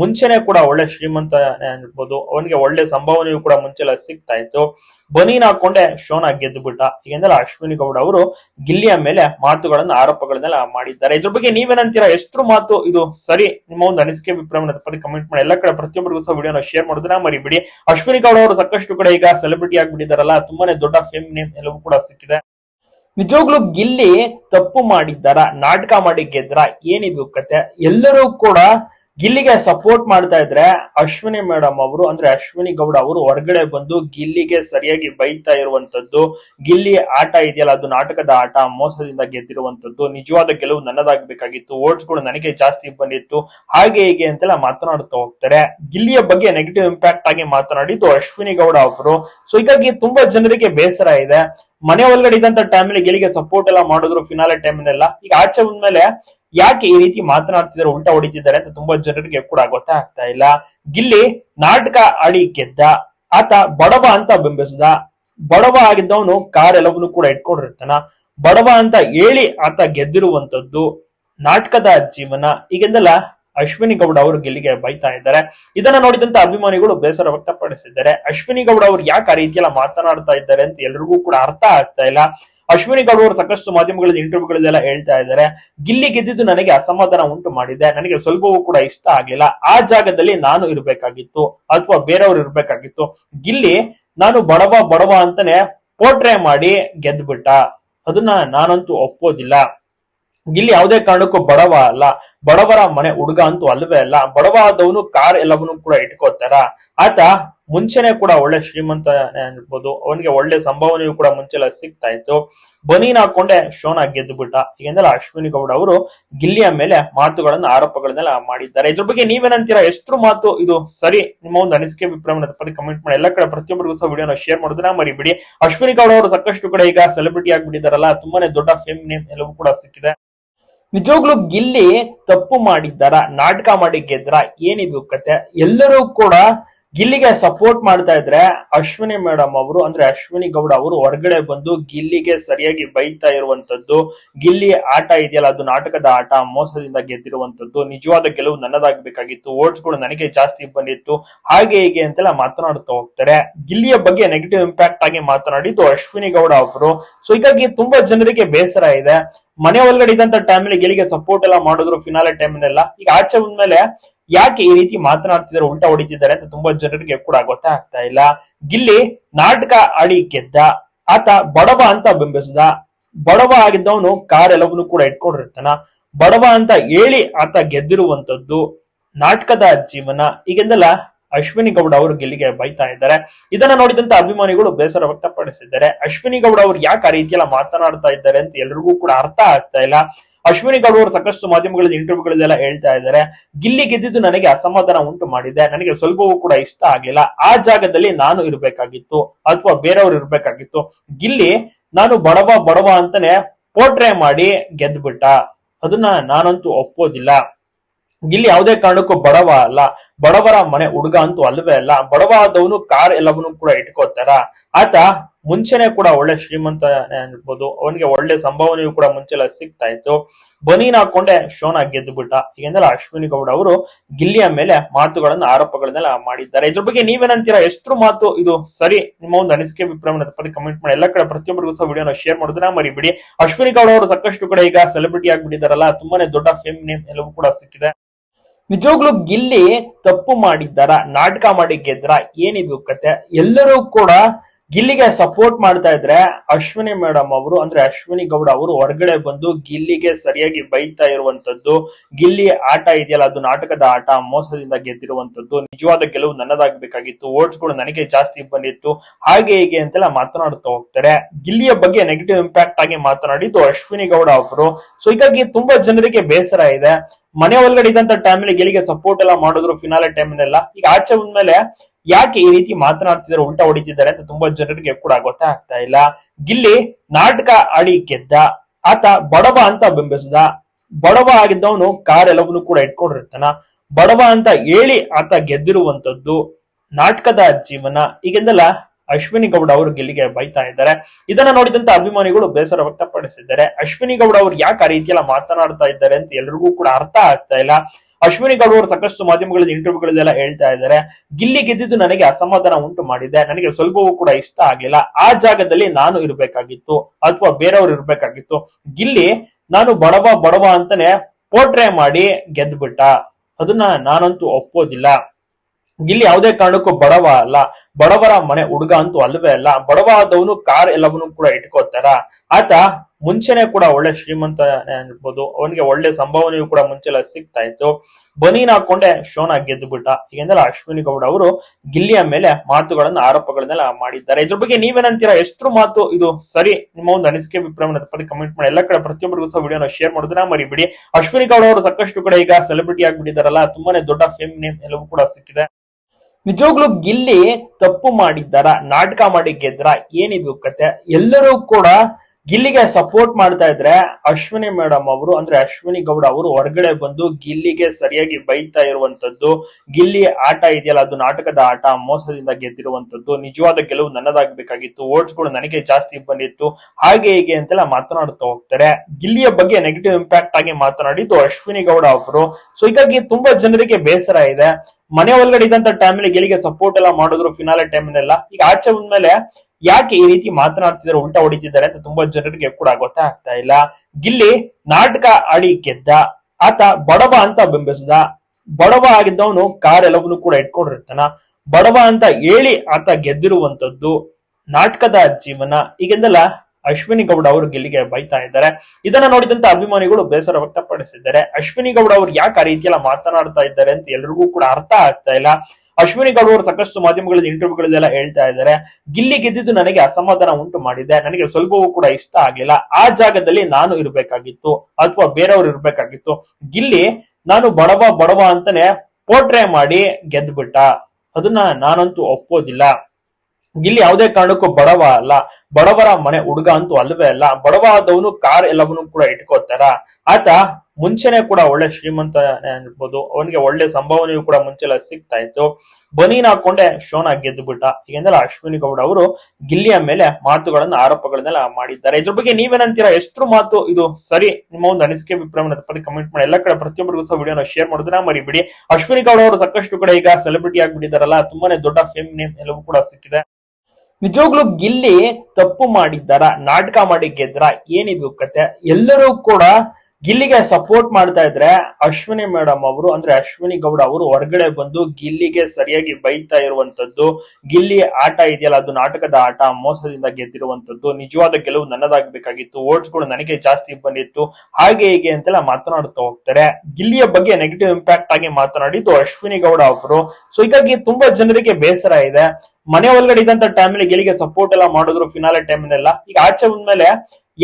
ಮುಂಚೆನೆ ಕೂಡ ಒಳ್ಳೆ ಶ್ರೀಮಂತ ಅನ್ಬೋದು ಅವನಿಗೆ ಒಳ್ಳೆ ಸಂಭಾವನೆಯು ಕೂಡ ಮುಂಚೆಲ್ಲ ಸಿಗ್ತಾ ಇತ್ತು. ಬನೀನ್ ಹಾಕೊಂಡೆ ಶೋನ ಗೆದ್ದು ಬಿಟ್ಟ. ಈಗೆಂದಲ್ಲ ಅಶ್ವಿನಿ ಗೌಡ ಅವರು ಗಿಲ್ಲಿಯ ಮೇಲೆ ಮಾತುಗಳನ್ನ, ಆರೋಪಗಳನ್ನೆಲ್ಲ ಮಾಡಿದ್ದಾರೆ. ಇದ್ರ ಬಗ್ಗೆ ನೀವೇನಂತೀರಾ? ಎಷ್ಟು ಮಾತು ಇದು ಸರಿ? ನಿಮ್ಮ ಒಂದು ಅನಿಸಿಕೆ, ಅಭಿಪ್ರಾಯವನ್ನು ತಪ್ಪದೆ ಕಮೆಂಟ್ ಮಾಡಿ. ಎಲ್ಲ ಕಡೆ ಪ್ರತಿಯೊಬ್ಬರಿಗೂ ಸಹ ವಿಡಿಯೋನ ಶೇರ್ ಮಾಡೋದನ್ನ ಮರಿಬಿಡಿ. ಅಶ್ವಿನಿ ಗೌಡ ಅವರು ಸಾಕಷ್ಟು ಕಡೆ ಈಗ ಸೆಲೆಬ್ರಿಟಿ ಆಗಿಬಿಟ್ಟಿದಾರಲ್ಲ ತುಂಬಾನೇ ದೊಡ್ಡ ಫೇಮ್ ನೇಮ್ ಎಲ್ಲವೂ ಕೂಡ ಸಿಕ್ಕಿದೆ. ನಿಜವಾಗ್ಲೂ ಗಿಲ್ಲಿ ತಪ್ಪು ಮಾಡಿದ್ದಾರ ನಾಟಕ ಮಾಡಿ ಗೆದ್ರ ಏನಿದು ಕತೆ? ಎಲ್ಲರೂ ಕೂಡ ಗಿಲ್ಲಿಗೆ ಸಪೋರ್ಟ್ ಮಾಡ್ತಾ ಇದ್ರೆ ಅಶ್ವಿನಿ ಮೇಡಮ್ ಅವರು, ಅಂದ್ರೆ ಅಶ್ವಿನಿ ಗೌಡ ಅವರು ಹೊರಗಡೆ ಬಂದು ಗಿಲ್ಲಿಗೆ ಸರಿಯಾಗಿ ಬೈತಾ ಇರುವಂತದ್ದು, ಗಿಲ್ಲಿ ಆಟ ಇದೆಯಲ್ಲ, ಅದು ನಾಟಕದ ಆಟ, ಮೋಸದಿಂದ ಗೆದ್ದಿರುವಂತದ್ದು, ನಿಜವಾದ ಗೆಲುವು ನನ್ನದಾಗಬೇಕಾಗಿತ್ತು ಓಟ್ಸ್ಗಳು ನನಗೆ ಜಾಸ್ತಿ ಬಂದಿತ್ತು, ಹಾಗೆ ಹೀಗೆ ಅಂತೆಲ್ಲ ಮಾತನಾಡ್ತಾ ಹೋಗ್ತಾರೆ. ಗಿಲ್ಲಿಯ ಬಗ್ಗೆ ನೆಗೆಟಿವ್ ಇಂಪ್ಯಾಕ್ಟ್ ಆಗಿ ಮಾತನಾಡಿದ್ದು ಅಶ್ವಿನಿ ಗೌಡ ಅವರು. ಸೊ ಹೀಗಾಗಿ ತುಂಬಾ ಜನರಿಗೆ ಬೇಸರ ಇದೆ. ಮನೆ ಒಳಗಡೆ ಇದ್ದಂತ ಟೈಮಲ್ಲಿ ಗೆಲಿಗೆ ಸಪೋರ್ಟ್ ಎಲ್ಲ ಮಾಡಿದ್ರು ಫಿನಾಲೆ ಟೈಮ್ನೆಲ್ಲ ಈಗ ಆಚೆ ಬಂದ್ಮೇಲೆ ಯಾಕೆ ಈ ರೀತಿ ಮಾತನಾಡ್ತಿದ್ದಾರೆ, ಉಲ್ಟಾ ಹೊಡಿತಿದ್ದಾರೆ ಅಂತ ತುಂಬಾ ಜನರಿಗೆ ಕೂಡ ಗೊತ್ತಾಗ್ತಾ ಇಲ್ಲ. ಗಿಲ್ಲಿ ನಾಟಕ ಆಡಿ ಗೆದ್ದ, ಆತ ಬಡವ ಅಂತ ಬಿಂಬಿಸಿದ ಬಡವ ಆಗಿದ್ದವನು ಕಾರ್ ಎಲ್ಲವನ್ನು ಕೂಡ ಇಟ್ಕೊಂಡಿರ್ತಾನ, ಬಡವ ಅಂತ ಹೇಳಿ ಆತ ಗೆದ್ದಿರುವಂತದ್ದು ನಾಟಕದ ಜೀವನ. ಈಗೆಂದಲ್ಲ ಅಶ್ವಿನಿ ಗೌಡ ಅವರು ಗೆಲ್ಲಿಗೆ ಬೈತಾ ಇದ್ದಾರೆ. ಇದನ್ನ ನೋಡಿದಂತ ಅಭಿಮಾನಿಗಳು ಬೇಸರ ವ್ಯಕ್ತಪಡಿಸಿದ್ದಾರೆ. ಅಶ್ವಿನಿ ಗೌಡ ಅವರು ಯಾಕೆ ಆ ರೀತಿಯೆಲ್ಲ ಮಾತನಾಡ್ತಾ ಇದ್ದಾರೆ ಅಂತ ಎಲ್ರಿಗೂ ಕೂಡ ಅರ್ಥ ಆಗ್ತಾ ಇಲ್ಲ. ಅಶ್ವಿನಿ ಗೌಡ ಅವರು ಸಾಕಷ್ಟು ಮಾಧ್ಯಮಗಳಲ್ಲಿ ಇಂಟರ್ವ್ಯೂಗಳಲ್ಲೆಲ್ಲ ಹೇಳ್ತಾ ಇದ್ದಾರೆ. ಗಿಲ್ಲಿ ಗೆದ್ದಿದ್ದು ನನಗೆ ಅಸಮಾಧಾನ ಉಂಟು ಮಾಡಿದೆ. ನನಗೆ ಸ್ವಲ್ಪವೂ ಕೂಡ ಇಷ್ಟ ಆಗಲಿಲ್ಲ. ಆ ಜಾಗದಲ್ಲಿ ನಾನು ಇರಬೇಕಾಗಿತ್ತು ಅಥವಾ ಬೇರೆಯವರು ಇರಬೇಕಾಗಿತ್ತು. ಗಿಲ್ಲಿ, ನಾನು ಬಡವ ಬಡವ ಅಂತಾನೆ ಪೋಟ್ರೆ ಮಾಡಿ ಗೆದ್ಬಿಟ್ಟ. ಅದನ್ನ ನಾನಂತೂ ಒಪ್ಪೋದಿಲ್ಲ. ಗಿಲ್ಲಿ ಯಾವುದೇ ಕಾರಣಕ್ಕೂ ಬಡವ ಅಲ್ಲ. ಬಡವರ ಮನೆ ಹುಡುಗ ಅಂತೂ ಅಲ್ವೇ ಅಲ್ಲ. ಬಡವ ಆದವನು ಕಾರ್ ಎಲ್ಲವನ್ನೂ ಕೂಡ ಇಟ್ಕೋತಾರ ಆತ ಮುಂಚೆನೆ ಕೂಡ ಒಳ್ಳೆ ಶ್ರೀಮಂತ ಅನ್ಬೋದು ಅವನಿಗೆ ಒಳ್ಳೆ ಸಂಭಾವನೆಯು ಕೂಡ ಮುಂಚೆಲ್ಲ ಸಿಗ್ತಾ ಇತ್ತು. ಬನೀನ್ ಹಾಕೊಂಡೆ ಶೋನ ಗೆದ್ದು ಬಿಟ್ಟ. ಈಗೆಂದಲ್ಲ ಅಶ್ವಿನಿ ಗೌಡ ಅವರು ಗಿಲ್ಲಿಯ ಮೇಲೆ ಮಾತುಗಳನ್ನ, ಆರೋಪಗಳನ್ನೆಲ್ಲ ಮಾಡಿದ್ದಾರೆ. ಇದ್ರ ಬಗ್ಗೆ ನೀವೇನಂತೀರಾ? ಎಷ್ಟು ಮಾತು ಇದು ಸರಿ? ನಿಮ್ಮ ಒಂದು ಅನಿಸಿಕೆ ಅಭಿಪ್ರಾಯವನ್ನು ತಪ್ಪದೆ ಕಮೆಂಟ್ ಮಾಡಿ. ಎಲ್ಲ ಕಡೆ ಪ್ರತಿಯೊಬ್ಬರಿಗೂ ಸಹ ವಿಡಿಯೋನ ಶೇರ್ ಮಾಡೋದನ್ನ ಮರಿಬಿಡಿ. ಅಶ್ವಿನಿ ಗೌಡ ಅವರು ಸಾಕಷ್ಟು ಕಡೆ ಈಗ ಸೆಲೆಬ್ರಿಟಿ ಆಗ್ಬಿಟ್ಟಿದಾರಲ್ಲ ತುಂಬಾನೇ ದೊಡ್ಡ ಫೇಮ್ ನೇಮ್ ಎಲ್ಲವೂ ಕೂಡ ಸಿಕ್ಕಿದೆ. ನಿಜವಾಗ್ಲೂ ಗಿಲ್ಲಿ ತಪ್ಪು ಮಾಡಿದ್ದಾರ ನಾಟಕ ಮಾಡಿ ಗೆದ್ರ ಏನಿದು ಕತೆ? ಎಲ್ಲರೂ ಕೂಡ ಗಿಲ್ಲಿಗೆ ಸಪೋರ್ಟ್ ಮಾಡ್ತಾ ಇದ್ರೆ ಅಶ್ವಿನಿ ಮೇಡಮ್ ಅವರು, ಅಂದ್ರೆ ಅಶ್ವಿನಿ ಗೌಡ ಅವರು ಹೊರಗಡೆ ಬಂದು ಗಿಲ್ಲಿಗೆ ಸರಿಯಾಗಿ ಬೈತಾ ಇರುವಂತದ್ದು, ಗಿಲ್ಲಿ ಆಟ ಇದೆಯಲ್ಲ, ಅದು ನಾಟಕದ ಆಟ, ಮೋಸದಿಂದ ಗೆದ್ದಿರುವಂತದ್ದು, ನಿಜವಾದ ಗೆಲುವು ನನ್ನದಾಗಬೇಕಾಗಿತ್ತು ಓಟ್ಸ್ಗಳು ನನಗೆ ಜಾಸ್ತಿ ಬಂದಿತ್ತು, ಹಾಗೆ ಹೀಗೆ ಅಂತೆಲ್ಲ ಮಾತನಾಡ್ತಾ ಹೋಗ್ತಾರೆ. ಗಿಲ್ಲಿಯ ಬಗ್ಗೆ ನೆಗೆಟಿವ್ ಇಂಪ್ಯಾಕ್ಟ್ ಆಗಿ ಮಾತನಾಡಿದ್ದು ಅಶ್ವಿನಿ ಗೌಡ ಅವರು. ಸೊ ಹೀಗಾಗಿ ತುಂಬಾ ಜನರಿಗೆ ಬೇಸರ ಇದೆ. ಮನೆ ಒಳಗಡೆ ಇದ್ದಂತ ಟೈಮಲ್ಲಿ ಗೆಲ್ಲಿಗೆ ಸಪೋರ್ಟ್ ಎಲ್ಲ ಮಾಡಿದ್ರು ಫಿನಾಲೆ ಟೈಮ್ನೆಲ್ಲ ಈಗ ಆಚೆ ಬಂದ್ಮೇಲೆ ಯಾಕೆ ಈ ರೀತಿ ಮಾತನಾಡ್ತಿದ್ದಾರೆ, ಉಲ್ಟಾ ಹೊಡಿತಿದ್ದಾರೆ ಅಂತ ತುಂಬಾ ಜನರಿಗೆ ಕೂಡ ಗೊತ್ತಾಗ್ತಾ ಇಲ್ಲ. ಗಿಲ್ಲಿ ನಾಟಕ ಆಡಿ ಗೆದ್ದ, ಆತ ಬಡವ ಅಂತ ಬಿಂಬಿಸಿದ ಬಡವ ಆಗಿದ್ದವನು ಕಾರ್ ಎಲ್ಲವನ್ನೂ ಕೂಡ ಇಟ್ಕೊಂಡಿರ್ತಾನ. ಬಡವ ಅಂತ ಹೇಳಿ ಆತ ಗೆದ್ದಿರುವಂತದ್ದು ನಾಟಕದ ಜೀವನ. ಈಗೆಂದಲ್ಲ ಅಶ್ವಿನಿ ಗೌಡ ಅವರು ಗೆಲ್ಲಿಗೆ ಬೈತಾ ಇದ್ದಾರೆ. ಇದನ್ನ ನೋಡಿದಂತ ಅಭಿಮಾನಿಗಳು ಬೇಸರ ವ್ಯಕ್ತಪಡಿಸಿದ್ದಾರೆ. ಅಶ್ವಿನಿ ಗೌಡ ಅವರು ಯಾಕೆ ಆ ರೀತಿಯೆಲ್ಲ ಮಾತನಾಡ್ತಾ ಇದ್ದಾರೆ ಅಂತ ಎಲ್ರಿಗೂ ಕೂಡ ಅರ್ಥ ಆಗ್ತಾ ಇಲ್ಲ. ಅಶ್ವಿನಿ ಗೌಡ ಅವರು ಸಾಕಷ್ಟು ಮಾಧ್ಯಮಗಳಲ್ಲಿ ಇಂಟರ್ವ್ಯೂಗಳಲ್ಲೆಲ್ಲ ಹೇಳ್ತಾ ಇದ್ದಾರೆ. ಗಿಲ್ಲಿ ಗೆದ್ದಿದ್ದು ನನಗೆ ಅಸಮಾಧಾನ ಉಂಟು ಮಾಡಿದೆ. ನನಗೆ ಸ್ವಲ್ಪವೂ ಕೂಡ ಇಷ್ಟ ಆಗಲಿಲ್ಲ. ಆ ಜಾಗದಲ್ಲಿ ನಾನು ಇರಬೇಕಾಗಿತ್ತು ಅಥವಾ ಬೇರೆಯವರು ಇರಬೇಕಾಗಿತ್ತು. ಗಿಲ್ಲಿ, ನಾನು ಬಡವ ಬಡವ ಅಂತಾನೆ ಪೋಟ್ರೆ ಮಾಡಿ ಗೆದ್ಬಿಟ್ಟ. ಅದನ್ನ ನಾನಂತೂ ಒಪ್ಪೋದಿಲ್ಲ. ಗಿಲ್ಲಿ ಯಾವುದೇ ಕಾರಣಕ್ಕೂ ಬಡವ ಅಲ್ಲ. ಬಡವರ ಮನೆ ಹುಡುಗ ಅಂತೂ ಅಲ್ವೇ ಅಲ್ಲ. ಬಡವ ಆದವನು ಕಾರ್ ಎಲ್ಲವನ್ನೂ ಕೂಡ ಇಟ್ಕೋತಾರ ಆತ ಮುಂಚೆನೆ ಕೂಡ ಒಳ್ಳೆ ಶ್ರೀಮಂತ ಅನ್ಬೋದು ಅವನಿಗೆ ಒಳ್ಳೆ ಸಂಭಾವನೆಯು ಕೂಡ ಮುಂಚೆಲ್ಲ ಸಿಗ್ತಾ ಇತ್ತು. ಬನೀನ್ ಹಾಕೊಂಡೆ ಶೋನ ಗೆದ್ದು ಬಿಟ್ಟ. ಅಶ್ವಿನಿ ಗೌಡ ಅವರು ಗಿಲ್ಲಿಯ ಮೇಲೆ ಮಾತುಗಳನ್ನ, ಆರೋಪಗಳನ್ನೆಲ್ಲ ಮಾಡಿದ್ದಾರೆ. ಇದ್ರ ಬಗ್ಗೆ ನೀವೇನಂತೀರಾ? ಎಷ್ಟು ಮಾತು ಇದು ಸರಿ, ನಿಮ್ಮ ಒಂದು ಅನಿಸಿಕೆ ಅಭಿಪ್ರಾಯವನ್ನು ತಪ್ಪದೆ ಕಮೆಂಟ್ ಮಾಡಿ. ಎಲ್ಲ ಕಡೆ ಪ್ರತಿಯೊಬ್ಬರಿಗೂ ಸಹ ವಿಡಿಯೋನ ಶೇರ್ ಮಾಡೋದನ್ನ ಮರಿಬಿಡಿ. ಅಶ್ವಿನಿ ಗೌಡ ಅವರು ಸಾಕಷ್ಟು ಕಡೆ ಈಗ ಸೆಲೆಬ್ರಿಟಿ ಆಗ್ಬಿಟ್ಟಿದಾರಲ್ಲ ತುಂಬಾನೇ ದೊಡ್ಡ ಫೇಮ್ ನೇಮ್ ಎಲ್ಲವೂ ಕೂಡ ಸಿಕ್ಕಿದೆ. ನಿಜವಾಗ್ಲೂ ಗಿಲ್ಲಿ ತಪ್ಪು ಮಾಡಿದ್ದಾರ? ನಾಟಕ ಮಾಡಿ ಗೆದ್ರ? ಏನಿದು ಕತೆ? ಎಲ್ಲರೂ ಕೂಡ ಗಿಲ್ಲಿಗೆ ಸಪೋರ್ಟ್ ಮಾಡ್ತಾ ಇದ್ರೆ ಅಶ್ವಿನಿ ಮೇಡಮ್ ಅವರು, ಅಂದ್ರೆ ಅಶ್ವಿನಿ ಗೌಡ ಅವರು ಹೊರಗಡೆ ಬಂದು ಗಿಲ್ಲಿಗೆ ಸರಿಯಾಗಿ ಬೈತಾ ಇರುವಂತದ್ದು, ಗಿಲ್ಲಿ ಆಟ ಇದೆಯಲ್ಲ, ಅದು ನಾಟಕದ ಆಟ, ಮೋಸದಿಂದ ಗೆದ್ದಿರುವಂತದ್ದು, ನಿಜವಾದ ಗೆಲುವು ನನ್ನದಾಗಬೇಕಾಗಿತ್ತು ಓಟ್ಸ್ಗಳು ನನಗೆ ಜಾಸ್ತಿ ಬಂದಿತ್ತು, ಹಾಗೆ ಹೀಗೆ ಅಂತೆಲ್ಲ ಮಾತನಾಡ್ತಾ ಹೋಗ್ತಾರೆ. ಗಿಲ್ಲಿಯ ಬಗ್ಗೆ ನೆಗೆಟಿವ್ ಇಂಪ್ಯಾಕ್ಟ್ ಆಗಿ ಮಾತನಾಡಿದ್ದು ಅಶ್ವಿನಿ ಗೌಡ ಅವರು. ಸೊ ಹೀಗಾಗಿ ತುಂಬಾ ಜನರಿಗೆ ಬೇಸರ ಇದೆ. ಮನೆ ಒಳಗಡೆ ಇದ್ದಂತ ಟೈಮಲ್ಲಿ ಗಿಲ್ಲಿಗೆ ಸಪೋರ್ಟ್ ಎಲ್ಲ ಮಾಡಿದ್ರು ಫಿನಾಲೆ ಟೈಮ್ನೆಲ್ಲ ಈಗ ಆಚೆ ಬಂದ್ಮೇಲೆ ಯಾಕೆ ಈ ರೀತಿ ಮಾತನಾಡ್ತಿದ್ದಾರೆ, ಉಲ್ಟಾ ಹೊಡಿತಿದ್ದಾರೆ ಅಂತ ತುಂಬಾ ಜನರಿಗೆ ಕೂಡ ಗೊತ್ತಾಗ್ತಾ ಇಲ್ಲ. ಗಿಲ್ಲಿ ನಾಟಕ ಆಡಿ ಗೆದ್ದ, ಆತ ಬಡವ ಅಂತ ಬಿಂಬಿಸಿದ ಬಡವ ಆಗಿದ್ದವನು ಕಾರ್ ಎಲ್ಲವನ್ನೂ ಕೂಡ ಇಟ್ಕೊಂಡಿರ್ತಾನ. ಬಡವ ಅಂತ ಹೇಳಿ ಆತ ಗೆದ್ದಿರುವಂತದ್ದು ನಾಟಕದ ಜೀವನ. ಈಗೆಂದೆಲ್ಲ ಅಶ್ವಿನಿ ಗೌಡ ಅವರು ಗೆಲ್ಲಿಗೆ ಬೈತಾ ಇದ್ದಾರೆ. ಇದನ್ನ ನೋಡಿದಂತ ಅಭಿಮಾನಿಗಳು ಬೇಸರ ವ್ಯಕ್ತಪಡಿಸಿದ್ದಾರೆ. ಅಶ್ವಿನಿ ಗೌಡ ಅವರು ಯಾಕೆ ಆ ರೀತಿಯೆಲ್ಲ ಮಾತನಾಡ್ತಾ ಇದ್ದಾರೆ ಅಂತ ಎಲ್ರಿಗೂ ಕೂಡ ಅರ್ಥ ಆಗ್ತಾ ಇಲ್ಲ. ಅಶ್ವಿನಿ ಗೌಡ ಅವರು ಸಾಕಷ್ಟು ಮಾಧ್ಯಮಗಳಲ್ಲಿ ಇಂಟರ್ವ್ಯೂಗಳಲ್ಲೆಲ್ಲ ಹೇಳ್ತಾ ಇದ್ದಾರೆ. ಗಿಲ್ಲಿ ಗೆದ್ದಿದ್ದು ನನಗೆ ಅಸಮಾಧಾನ ಉಂಟು ಮಾಡಿದೆ. ನನಗೆ ಸ್ವಲ್ಪವೂ ಕೂಡ ಇಷ್ಟ ಆಗಿಲ್ಲ ಆ ಜಾಗದಲ್ಲಿ ನಾನು ಇರಬೇಕಾಗಿತ್ತು ಅಥವಾ ಬೇರೆಯವರು ಇರಬೇಕಾಗಿತ್ತು. ಗಿಲ್ಲಿ, ನಾನು ಬಡವ ಬಡವ ಅಂತಾನೆ ಪೋಟ್ರೆ ಮಾಡಿ ಗೆದ್ಬಿಟ್ಟ. ಅದನ್ನ ನಾನಂತೂ ಒಪ್ಪೋದಿಲ್ಲ. ಗಿಲ್ಲಿ ಯಾವುದೇ ಕಾರಣಕ್ಕೂ ಬಡವ ಅಲ್ಲ. ಬಡವರ ಮನೆ ಹುಡುಗ ಅಂತೂ ಅಲ್ವೇ ಅಲ್ಲ. ಬಡವ ಆದವನು ಕಾರ್ ಎಲ್ಲವನ್ನೂ ಕೂಡ ಇಟ್ಕೋತಾರ ಆತ ಮುಂಚೆನೆ ಕೂಡ ಒಳ್ಳೆ ಶ್ರೀಮಂತ ಅನ್ಬೋದು ಅವನಿಗೆ ಒಳ್ಳೆ ಸಂಭಾವನೆಯೂ ಕೂಡ ಮುಂಚೆಲ್ಲ ಸಿಗ್ತಾ ಇತ್ತು. ಬನೀನ್ ಹಾಕೊಂಡೆ ಶೋನ ಗೆದ್ದು ಬಿಟ್ಟ. ಏಕೆಂದ್ರೆ ಅಶ್ವಿನಿ ಗೌಡ ಅವರು ಗಿಲ್ಲಿಯ ಮೇಲೆ ಮಾತುಗಳನ್ನ, ಆರೋಪಗಳನ್ನೆಲ್ಲ ಮಾಡಿದ್ದಾರೆ. ಇದ್ರ ಬಗ್ಗೆ ನೀವೇನಂತೀರಾ? ಎಷ್ಟು ಮಾತು ಇದು ಸರಿ? ನಿಮ್ಮ ಒಂದು ಅನಿಸಿಕೆ, ಅಭಿಪ್ರಾಯವನ್ನು ತಪ್ಪದೆ ಕಮೆಂಟ್ ಮಾಡಿ. ಎಲ್ಲ ಕಡೆ ಪ್ರತಿಯೊಬ್ಬರಿಗೂ ಸಹ ವಿಡಿಯೋನ ಶೇರ್ ಮಾಡೋದನ್ನ ಮರಿಬಿಡಿ. ಅಶ್ವಿನಿ ಗೌಡ ಅವರು ಸಾಕಷ್ಟು ಕಡೆ ಈಗ ಸೆಲೆಬ್ರಿಟಿ ಆಗ್ಬಿಟ್ಟಿದಾರಲ್ಲ ತುಂಬಾನೇ ದೊಡ್ಡ ಫೇಮ್ ನೇಮ್ ಎಲ್ಲವೂ ಕೂಡ ಸಿಕ್ಕಿದೆ. ನಿಜವಾಗ್ಲೂ ಗಿಲ್ಲಿ ತಪ್ಪು ಮಾಡಿದ್ದಾರ, ನಾಟಕ ಮಾಡಿ ಗೆದ್ರ, ಏನಿದು ಕತೆ? ಎಲ್ಲರೂ ಕೂಡ ಗಿಲ್ಲಿಗೆ ಸಪೋರ್ಟ್ ಮಾಡ್ತಾ ಇದ್ರೆ ಅಶ್ವಿನಿ ಮೇಡಮ್ ಅವರು, ಅಂದ್ರೆ ಅಶ್ವಿನಿ ಗೌಡ ಅವರು ಹೊರಗಡೆ ಬಂದು ಗಿಲ್ಲಿಗೆ ಸರಿಯಾಗಿ ಬೈತಾ ಇರುವಂತದ್ದು, ಗಿಲ್ಲಿ ಆಟ ಇದೆಯಲ್ಲ, ಅದು ನಾಟಕದ ಆಟ, ಮೋಸದಿಂದ ಗೆದ್ದಿರುವಂತದ್ದು, ನಿಜವಾದ ಗೆಲುವು ನನ್ನದಾಗಬೇಕಾಗಿತ್ತು ಓಟ್ಸ್ಗಳು ನನಗೆ ಜಾಸ್ತಿ ಬಂದಿತ್ತು, ಹಾಗೆ ಹೀಗೆ ಅಂತೆಲ್ಲ ಮಾತನಾಡ್ತಾ ಹೋಗ್ತಾರೆ. ಗಿಲ್ಲಿಯ ಬಗ್ಗೆ ನೆಗೆಟಿವ್ ಇಂಪ್ಯಾಕ್ಟ್ ಆಗಿ ಮಾತನಾಡಿದ್ದು ಅಶ್ವಿನಿ ಗೌಡ ಅವರು. ಸೊ ಹೀಗಾಗಿ ತುಂಬಾ ಜನರಿಗೆ ಬೇಸರ ಇದೆ. ಮನೆ ಒಳಗಡೆ ಇದ್ದಂತ ಟೈಮಲ್ಲಿ ಗೆಲಿಗೆ ಸಪೋರ್ಟ್ ಎಲ್ಲ ಮಾಡಿದ್ರು ಫಿನಾಲೆ ಟೈಮ್ನೆಲ್ಲ ಈಗ ಆಚೆ ಬಂದ್ಮೇಲೆ ಯಾಕೆ ಈ ರೀತಿ ಮಾತನಾಡ್ತಿದ್ದಾರೆ, ಉಲ್ಟಾ ಹೊಡಿತಿದ್ದಾರೆ ಅಂತ ತುಂಬಾ ಜನರಿಗೆ ಕೂಡ ಗೊತ್ತಾಗ್ತಾ ಇಲ್ಲ. ಗಿಲ್ಲಿ ನಾಟಕ ಆಡಿ ಗೆದ್ದ, ಆತ ಬಡವ ಅಂತ ಬಿಂಬಿಸಿದ ಬಡವ ಆಗಿದ್ದವನು ಕಾರ್ ಎಲ್ಲವನ್ನೂ ಕೂಡ ಇಟ್ಕೊಂಡಿರ್ತಾನ. ಬಡವ ಅಂತ ಹೇಳಿ ಆತ ಗೆದ್ದಿರುವಂತದ್ದು ನಾಟಕದ ಜೀವನ. ಈಗೆಂದೆಲ್ಲ ಅಶ್ವಿನಿ ಗೌಡ ಅವರು ಗೆಲ್ಲಿಗೆ ಬೈತಾ ಇದ್ದಾರೆ. ಇದನ್ನ ನೋಡಿದಂತ ಅಭಿಮಾನಿಗಳು ಬೇಸರ ವ್ಯಕ್ತಪಡಿಸಿದ್ದಾರೆ. ಅಶ್ವಿನಿ ಗೌಡ ಅವರು ಯಾಕೆ ಆ ರೀತಿಯೆಲ್ಲ ಮಾತನಾಡ್ತಾ ಇದ್ದಾರೆ ಅಂತ ಎಲ್ರಿಗೂ ಕೂಡ ಅರ್ಥ ಆಗ್ತಾ ಇಲ್ಲ. ಅಶ್ವಿನಿ ಗೌಡ ಅವರು ಸಾಕಷ್ಟು ಮಾಧ್ಯಮಗಳಲ್ಲಿ ಇಂಟರ್ವ್ಯೂಗಳಲ್ಲೆಲ್ಲ ಹೇಳ್ತಾ ಇದ್ದಾರೆ. ಗಿಲ್ಲಿ ಗೆದ್ದಿದ್ದು ನನಗೆ ಅಸಮಾಧಾನ ಉಂಟು ಮಾಡಿದೆ. ನನಗೆ ಸ್ವಲ್ಪವೂ ಕೂಡ ಇಷ್ಟ ಆಗಿಲ್ಲ. ಆ ಜಾಗದಲ್ಲಿ ನಾನು ಇರ್ಬೇಕಾಗಿತ್ತು ಅಥವಾ ಬೇರೆಯವರು ಇರ್ಬೇಕಾಗಿತ್ತು. ಗಿಲ್ಲಿ, ನಾನು ಬಡವ ಬಡವ ಅಂತಾನೆ ಪೋಟ್ರೆ ಮಾಡಿ ಗೆದ್ಬಿಟ್ಟ. ಅದನ್ನ ನಾನಂತೂ ಒಪ್ಪೋದಿಲ್ಲ. ಗಿಲ್ಲಿ ಯಾವುದೇ ಕಾರಣಕ್ಕೂ ಬಡವ ಅಲ್ಲ. ಬಡವರ ಮನೆ ಹುಡುಗ ಅಂತೂ ಅಲ್ವೇ ಅಲ್ಲ. ಬಡವ ಆದವನು ಕಾರ್ ಎಲ್ಲವನ್ನೂ ಕೂಡ ಇಟ್ಕೋತಾರ ಆತ ಮುಂಚೆನೆ ಕೂಡ ಒಳ್ಳೆ ಶ್ರೀಮಂತ ಅನ್ಬೋದು ಅವನಿಗೆ ಒಳ್ಳೆ ಸಂಭಾವನೆಯು ಕೂಡ ಮುಂಚೆ ಎಲ್ಲ ಸಿಗ್ತಾ ಇತ್ತು. ಬನೀನ್ ಹಾಕೊಂಡೆ ಶೋನ ಗೆದ್ದು ಬಿಟ್ಟ. ಈಗೆಂದಲ್ಲ ಅಶ್ವಿನಿ ಗೌಡ ಅವರು ಗಿಲ್ಲಿಯ ಮೇಲೆ ಮಾತುಗಳನ್ನ, ಆರೋಪಗಳನ್ನೆಲ್ಲ ಮಾಡಿದ್ದಾರೆ. ಇದ್ರ ಬಗ್ಗೆ ನೀವೇನಂತೀರಾ? ಎಷ್ಟು ಮಾತು ಇದು ಸರಿ? ನಿಮ್ಮ ಒಂದು ಅನಿಸಿಕೆ ಅಭಿಪ್ರಾಯವನ್ನು ತಪ್ಪದೆ ಕಮೆಂಟ್ ಮಾಡಿ. ಎಲ್ಲ ಕಡೆ ಪ್ರತಿಯೊಬ್ಬರಿಗೂ ಸಹ ವಿಡಿಯೋನ ಶೇರ್ ಮಾಡೋದನ್ನ ಮರಿಬಿಡಿ. ಅಶ್ವಿನಿ ಗೌಡ ಅವರು ಸಾಕಷ್ಟು ಕಡೆ ಈಗ ಸೆಲೆಬ್ರಿಟಿ ಆಗಿಬಿಟ್ಟಿದ್ದಾರಲ್ಲ. ತುಂಬಾನೇ ದೊಡ್ಡ ಫೇಮ್ ನೇಮ್ ಎಲ್ಲವೂ ಕೂಡ ಸಿಕ್ಕಿದೆ. ನಿಜವಾಗ್ಲೂ ಗಿಲ್ಲಿ ತಪ್ಪು ಮಾಡಿದ್ದಾರ ನಾಟಕ ಮಾಡಿ ಗೆದ್ರ ಏನಿದು ಕತೆ? ಎಲ್ಲರೂ ಕೂಡ ಗಿಲ್ಲಿಗೆ ಸಪೋರ್ಟ್ ಮಾಡ್ತಾ ಇದ್ರೆ ಅಶ್ವಿನಿ ಮೇಡಮ್ ಅವರು, ಅಂದ್ರೆ ಅಶ್ವಿನಿ ಗೌಡ ಅವರು ಹೊರಗಡೆ ಬಂದು ಗಿಲ್ಲಿಗೆ ಸರಿಯಾಗಿ ಬೈತಾ ಇರುವಂತದ್ದು, ಗಿಲ್ಲಿ ಆಟ ಇದೆಯಲ್ಲ, ಅದು ನಾಟಕದ ಆಟ, ಮೋಸದಿಂದ ಗೆದ್ದಿರುವಂತದ್ದು, ನಿಜವಾದ ಗೆಲುವು ನನ್ನದಾಗಬೇಕಾಗಿತ್ತು ಓಟ್ಸ್ಗಳು ನನಗೆ ಜಾಸ್ತಿ ಬಂದಿತ್ತು, ಹಾಗೆ ಹೀಗೆ ಅಂತೆಲ್ಲ ಮಾತನಾಡ್ತಾ ಹೋಗ್ತಾರೆ. ಗಿಲ್ಲಿಯ ಬಗ್ಗೆ ನೆಗೆಟಿವ್ ಇಂಪ್ಯಾಕ್ಟ್ ಆಗಿ ಮಾತನಾಡಿದ್ದು ಅಶ್ವಿನಿ ಗೌಡ ಅವರು. ಸೊ ಹೀಗಾಗಿ ತುಂಬಾ ಜನರಿಗೆ ಬೇಸರ ಇದೆ. ಮನೆ ಒಳಗಡೆ ಇದ್ದಂತ ಟೈಮಲ್ಲಿ ಗಿಲ್ಲಿಗೆ ಸಪೋರ್ಟ್ ಎಲ್ಲ ಮಾಡಿದ್ರು ಫಿನಾಲೆ ಟೈಮ್ನೆಲ್ಲ ಈಗ ಆಚೆ ಬಂದ್ಮೇಲೆ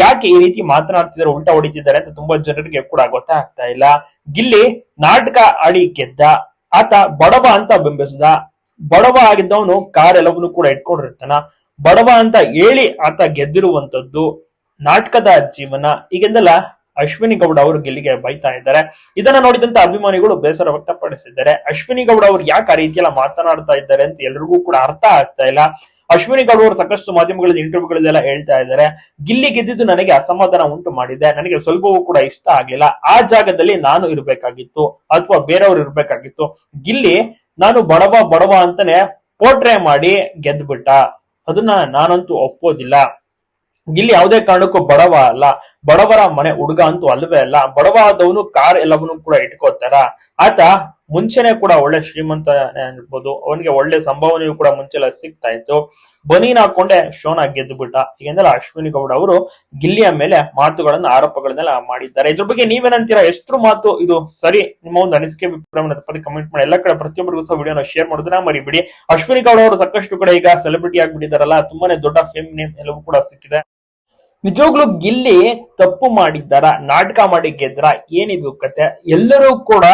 ಯಾಕೆ ಈ ರೀತಿ ಮಾತನಾಡ್ತಿದ್ದಾರೆ, ಉಲ್ಟಾ ಹೊಡಿತಿದ್ದಾರೆ ಅಂತ ತುಂಬಾ ಜನರಿಗೆ ಕೂಡ ಗೊತ್ತಾಗ್ತಾ ಇಲ್ಲ. ಗಿಲ್ಲಿ ನಾಟಕ ಆಡಿ ಗೆದ್ದ, ಆತ ಬಡವ ಅಂತ ಬಿಂಬಿಸಿದ ಬಡವ ಆಗಿದ್ದವನು ಕಾರ್ ಎಲ್ಲವನ್ನೂ ಕೂಡ ಇಟ್ಕೊಂಡಿರ್ತಾನ. ಬಡವ ಅಂತ ಹೇಳಿ ಆತ ಗೆದ್ದಿರುವಂತದ್ದು ನಾಟಕದ ಜೀವನ. ಈಗೆಂದೆಲ್ಲ ಅಶ್ವಿನಿ ಗೌಡ ಅವರು ಗೆಲ್ಲಿಗೆ ಬೈತಾ ಇದ್ದಾರೆ. ಇದನ್ನ ನೋಡಿದಂತ ಅಭಿಮಾನಿಗಳು ಬೇಸರ ವ್ಯಕ್ತಪಡಿಸಿದ್ದಾರೆ. ಅಶ್ವಿನಿ ಗೌಡ ಅವರು ಯಾಕೆ ಆ ರೀತಿಯೆಲ್ಲ ಮಾತನಾಡ್ತಾ ಇದ್ದಾರೆ ಅಂತ ಎಲ್ರಿಗೂ ಕೂಡ ಅರ್ಥ ಆಗ್ತಾ ಇಲ್ಲ. ಅಶ್ವಿನಿ ಗೌಡ ಅವರು ಸಾಕಷ್ಟು ಮಾಧ್ಯಮಗಳಲ್ಲಿ ಇಂಟರ್ವ್ಯೂಗಳಲ್ಲೆಲ್ಲ ಹೇಳ್ತಾ ಇದ್ದಾರೆ. ಗಿಲ್ಲಿ ಗೆದ್ದಿದ್ದು ನನಗೆ ಅಸಮಾಧಾನ ಉಂಟು ಮಾಡಿದೆ. ನನಗೆ ಸ್ವಲ್ಪವೂ ಕೂಡ ಇಷ್ಟ ಆಗ್ಲಿಲ್ಲ. ಆ ಜಾಗದಲ್ಲಿ ನಾನು ಇರಬೇಕಾಗಿತ್ತು ಅಥವಾ ಬೇರೆಯವರು ಇರಬೇಕಾಗಿತ್ತು. ಗಿಲ್ಲಿ, ನಾನು ಬಡವ ಬಡವ ಅಂತಾನೆ ಪೋಟ್ರೆ ಮಾಡಿ ಗೆದ್ಬಿಟ್ಟ. ಅದನ್ನ ನಾನಂತೂ ಒಪ್ಪೋದಿಲ್ಲ. ಗಿಲ್ಲಿ ಯಾವುದೇ ಕಾರಣಕ್ಕೂ ಬಡವ ಅಲ್ಲ. ಬಡವರ ಮನೆ ಹುಡುಗ ಅಂತೂ ಅಲ್ವೇ ಅಲ್ಲ ಬಡವ ಆದವನು ಕಾರ್ ಎಲ್ಲವನ್ನೂ ಕೂಡ ಇಟ್ಕೋತಾರ ಆತ ಮುಂಚೆನೆ ಕೂಡ ಒಳ್ಳೆ ಶ್ರೀಮಂತ ಅನ್ಬೋದು ಅವನಿಗೆ ಒಳ್ಳೆ ಸಂಭಾವನೆಯು ಕೂಡ ಮುಂಚೆಲ್ಲ ಸಿಗ್ತಾ ಇತ್ತು. ಬನೀನ್ ಹಾಕೊಂಡೆ ಶೋನ ಗೆದ್ದು ಬಿಟ್ಟ ಅಶ್ವಿನಿ ಗೌಡ ಅವರು ಗಿಲ್ಲಿಯ ಮೇಲೆ ಮಾತುಗಳನ್ನ, ಆರೋಪಗಳನ್ನೆಲ್ಲ ಮಾಡಿದ್ದಾರೆ. ಇದ್ರ ಬಗ್ಗೆ ನೀವೇನಂತೀರಾ? ಎಷ್ಟು ಮಾತು ಇದು ಸರಿ? ನಿಮ್ಮ ಒಂದು ಅನಿಸಿಕೆ ಅಭಿಪ್ರಾಯ ಕಮೆಂಟ್ ಮಾಡಿ. ಎಲ್ಲ ಕಡೆ ಪ್ರತಿಯೊಬ್ಬರಿಗೂ ಸಹ ವಿಡಿಯೋನ ಶೇರ್ ಮಾಡೋದನ್ನ ಮರಿಬಿಡಿ. ಅಶ್ವಿನಿ ಗೌಡ ಅವರು ಸಾಕಷ್ಟು ಕಡೆ ಈಗ ಸೆಲೆಬ್ರಿಟಿ ಆಗ್ಬಿಟ್ಟಿದಾರಲ್ಲ ತುಂಬಾನೇ ದೊಡ್ಡ ಫೇಮ್ ನೇಮ್ ಎಲ್ಲವೂ ಕೂಡ ಸಿಕ್ಕಿದೆ. ನಿಜವಾಗ್ಲೂ ಗಿಲ್ಲಿ ತಪ್ಪು ಮಾಡಿದ್ದಾರ ನಾಟಕ ಮಾಡಿ ಗೆದ್ರ ಏನಿದು ಕತೆ? ಎಲ್ಲರೂ ಕೂಡ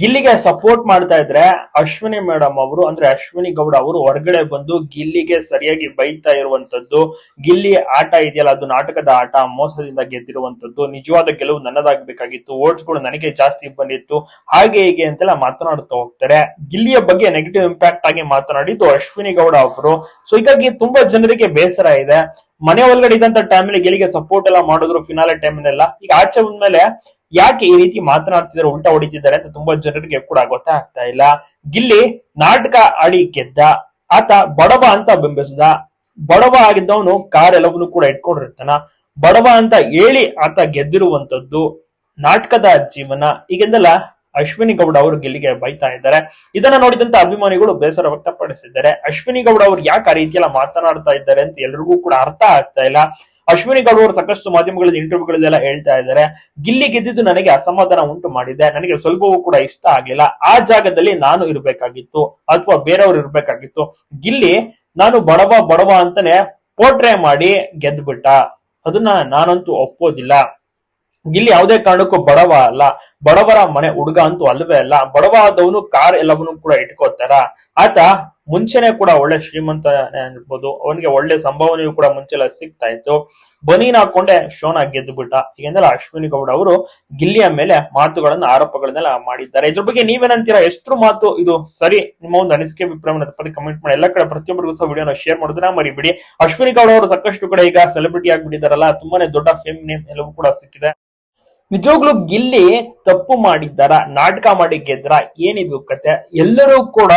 ಗಿಲ್ಲಿಗೆ ಸಪೋರ್ಟ್ ಮಾಡ್ತಾ ಇದ್ರೆ ಅಶ್ವಿನಿ ಮೇಡಮ್ ಅವರು, ಅಂದ್ರೆ ಅಶ್ವಿನಿ ಗೌಡ ಅವರು ಹೊರಗಡೆ ಬಂದು ಗಿಲ್ಲಿಗೆ ಸರಿಯಾಗಿ ಬೈತಾ ಇರುವಂತದ್ದು, ಗಿಲ್ಲಿ ಆಟ ಇದೆಯಲ್ಲ, ಅದು ನಾಟಕದ ಆಟ, ಮೋಸದಿಂದ ಗೆದ್ದಿರುವಂತದ್ದು, ನಿಜವಾದ ಗೆಲುವು ನನ್ನದಾಗಬೇಕಾಗಿತ್ತು ಓಟ್ಸ್ಗಳು ನನಗೆ ಜಾಸ್ತಿ ಬಂದಿತ್ತು, ಹಾಗೆ ಹೀಗೆ ಅಂತೆಲ್ಲ ಮಾತನಾಡ್ತಾ ಹೋಗ್ತಾರೆ. ಗಿಲ್ಲಿಯ ಬಗ್ಗೆ ನೆಗೆಟಿವ್ ಇಂಪ್ಯಾಕ್ಟ್ ಆಗಿ ಮಾತನಾಡಿದ್ದು ಅಶ್ವಿನಿ ಗೌಡ ಅವರು. ಸೊ ಹೀಗಾಗಿ ತುಂಬಾ ಜನರಿಗೆ ಬೇಸರ ಇದೆ. ಮನೆ ಒಳಗಡೆ ಇದ್ದಂತ ಟೈಮಲ್ಲಿ ಗಿಲ್ಲಿಗೆ ಸಪೋರ್ಟ್ ಎಲ್ಲ ಮಾಡಿದ್ರು ಫಿನಾಲೆ ಟೈಮ್ನೆಲ್ಲ ಈಗ ಆಚೆ ಬಂದ್ಮೇಲೆ ಯಾಕೆ ಈ ರೀತಿ ಮಾತನಾಡ್ತಿದ್ದಾರೆ, ಉಲ್ಟಾ ಹೊಡಿತಿದ್ದಾರೆ ಅಂತ ತುಂಬಾ ಜನರಿಗೆ ಕೂಡ ಗೊತ್ತಾಗ್ತಾ ಇಲ್ಲ. ಗಿಲ್ಲಿ ನಾಟಕ ಆಡಿ ಗೆದ್ದ, ಆತ ಬಡವ ಅಂತ ಬಿಂಬಿಸಿದ ಬಡವ ಆಗಿದ್ದವನು ಕಾರ್ ಎಲ್ಲವನ್ನೂ ಕೂಡ ಇಟ್ಕೊಂಡಿರ್ತಾನ, ಬಡವ ಅಂತ ಹೇಳಿ ಆತ ಗೆದ್ದಿರುವಂತದ್ದು ನಾಟಕದ ಜೀವನ. ಈಗೆಂದೆಲ್ಲ ಅಶ್ವಿನಿ ಗೌಡ ಅವರು ಗೆಲ್ಲಿಗೆ ಬೈತಾ ಇದ್ದಾರೆ. ಇದನ್ನ ನೋಡಿದಂತ ಅಭಿಮಾನಿಗಳು ಬೇಸರ ವ್ಯಕ್ತಪಡಿಸಿದ್ದಾರೆ. ಅಶ್ವಿನಿ ಗೌಡ ಅವರು ಯಾಕೆ ಆ ರೀತಿಯೆಲ್ಲ ಮಾತನಾಡ್ತಾ ಇದ್ದಾರೆ ಅಂತ ಎಲ್ರಿಗೂ ಕೂಡ ಅರ್ಥ ಆಗ್ತಾ ಇಲ್ಲ. ಅಶ್ವಿನಿ ಗೌಡ ಅವರು ಸಾಕಷ್ಟು ಮಾಧ್ಯಮಗಳಲ್ಲಿ ಇಂಟರ್ವ್ಯೂಗಳಲ್ಲೆಲ್ಲ ಹೇಳ್ತಾ ಇದ್ದಾರೆ. ಗಿಲ್ಲಿ ಗೆದ್ದಿದ್ದು ನನಗೆ ಅಸಮಾಧಾನ ಉಂಟು ಮಾಡಿದೆ. ನನಗೆ ಸ್ವಲ್ಪವೂ ಕೂಡ ಇಷ್ಟ ಆಗಲಿಲ್ಲ. ಆ ಜಾಗದಲ್ಲಿ ನಾನು ಇರಬೇಕಾಗಿತ್ತು ಅಥವಾ ಬೇರೆಯವರು ಇರಬೇಕಾಗಿತ್ತು. ಗಿಲ್ಲಿ, ನಾನು ಬಡವ ಬಡವ ಅಂತಾನೆ ಪೋಟ್ರೆ ಮಾಡಿ ಗೆದ್ಬಿಟ್ಟ. ಅದನ್ನ ನಾನಂತೂ ಒಪ್ಪೋದಿಲ್ಲ. ಗಿಲ್ಲಿ ಯಾವುದೇ ಕಾರಣಕ್ಕೂ ಬಡವ ಅಲ್ಲ. ಬಡವರ ಮನೆ ಹುಡುಗ ಅಂತೂ ಅಲ್ವೇ ಅಲ್ಲ. ಬಡವ ಆದವನು ಕಾರ್ ಎಲ್ಲವನ್ನೂ ಕೂಡ ಇಟ್ಕೋತಾರ ಆತ ಮುಂಚೆನೆ ಕೂಡ ಒಳ್ಳೆ ಶ್ರೀಮಂತ ಅನ್ಬೋದು ಅವನಿಗೆ ಒಳ್ಳೆ ಸಂಭಾವನೆಯು ಕೂಡ ಮುಂಚೆಲ್ಲ ಸಿಗ್ತಾ ಇತ್ತು. ಬನೀನ್ ಹಾಕೊಂಡೆ ಶೋನ ಗೆದ್ದು ಬಿಟ್ಟ. ಈಗೆಂದೆಲ್ಲ ಅಶ್ವಿನಿ ಗೌಡ ಅವರು ಗಿಲ್ಲಿಯ ಮೇಲೆ ಮಾತುಗಳನ್ನ, ಆರೋಪಗಳನ್ನೆಲ್ಲ ಮಾಡಿದ್ದಾರೆ. ಇದ್ರ ಬಗ್ಗೆ ನೀವೇನಂತೀರಾ? ಎಷ್ಟು ಮಾತು ಇದು ಸರಿ? ನಿಮ್ಮ ಒಂದು ಅನಿಸಿಕೆ ಅಭಿಪ್ರಾಯವನ್ನು ತಪ್ಪದೆ ಕಮೆಂಟ್ ಮಾಡಿ. ಎಲ್ಲ ಕಡೆ ಪ್ರತಿಯೊಬ್ಬರಿಗೂ ಸಹ ವಿಡಿಯೋನ ಶೇರ್ ಮಾಡೋದನ್ನ ಮರಿಬಿಡಿ. ಅಶ್ವಿನಿ ಗೌಡ ಅವರು ಸಾಕಷ್ಟು ಕಡೆ ಈಗ ಸೆಲೆಬ್ರಿಟಿ ಆಗ್ಬಿಟ್ಟಿದಾರಲ್ಲ, ತುಂಬಾನೇ ದೊಡ್ಡ ಫೇಮ್ ನೇಮ್ ಎಲ್ಲವೂ ಕೂಡ ಸಿಕ್ಕಿದೆ. ನಿಜವಾಗ್ಲು ಗಿಲ್ಲಿ ತಪ್ಪು ಮಾಡಿದ್ದಾರ? ನಾಟಕ ಮಾಡಿ ಗೆದ್ರ? ಏನಿದು ಕತೆ? ಎಲ್ಲರೂ ಕೂಡ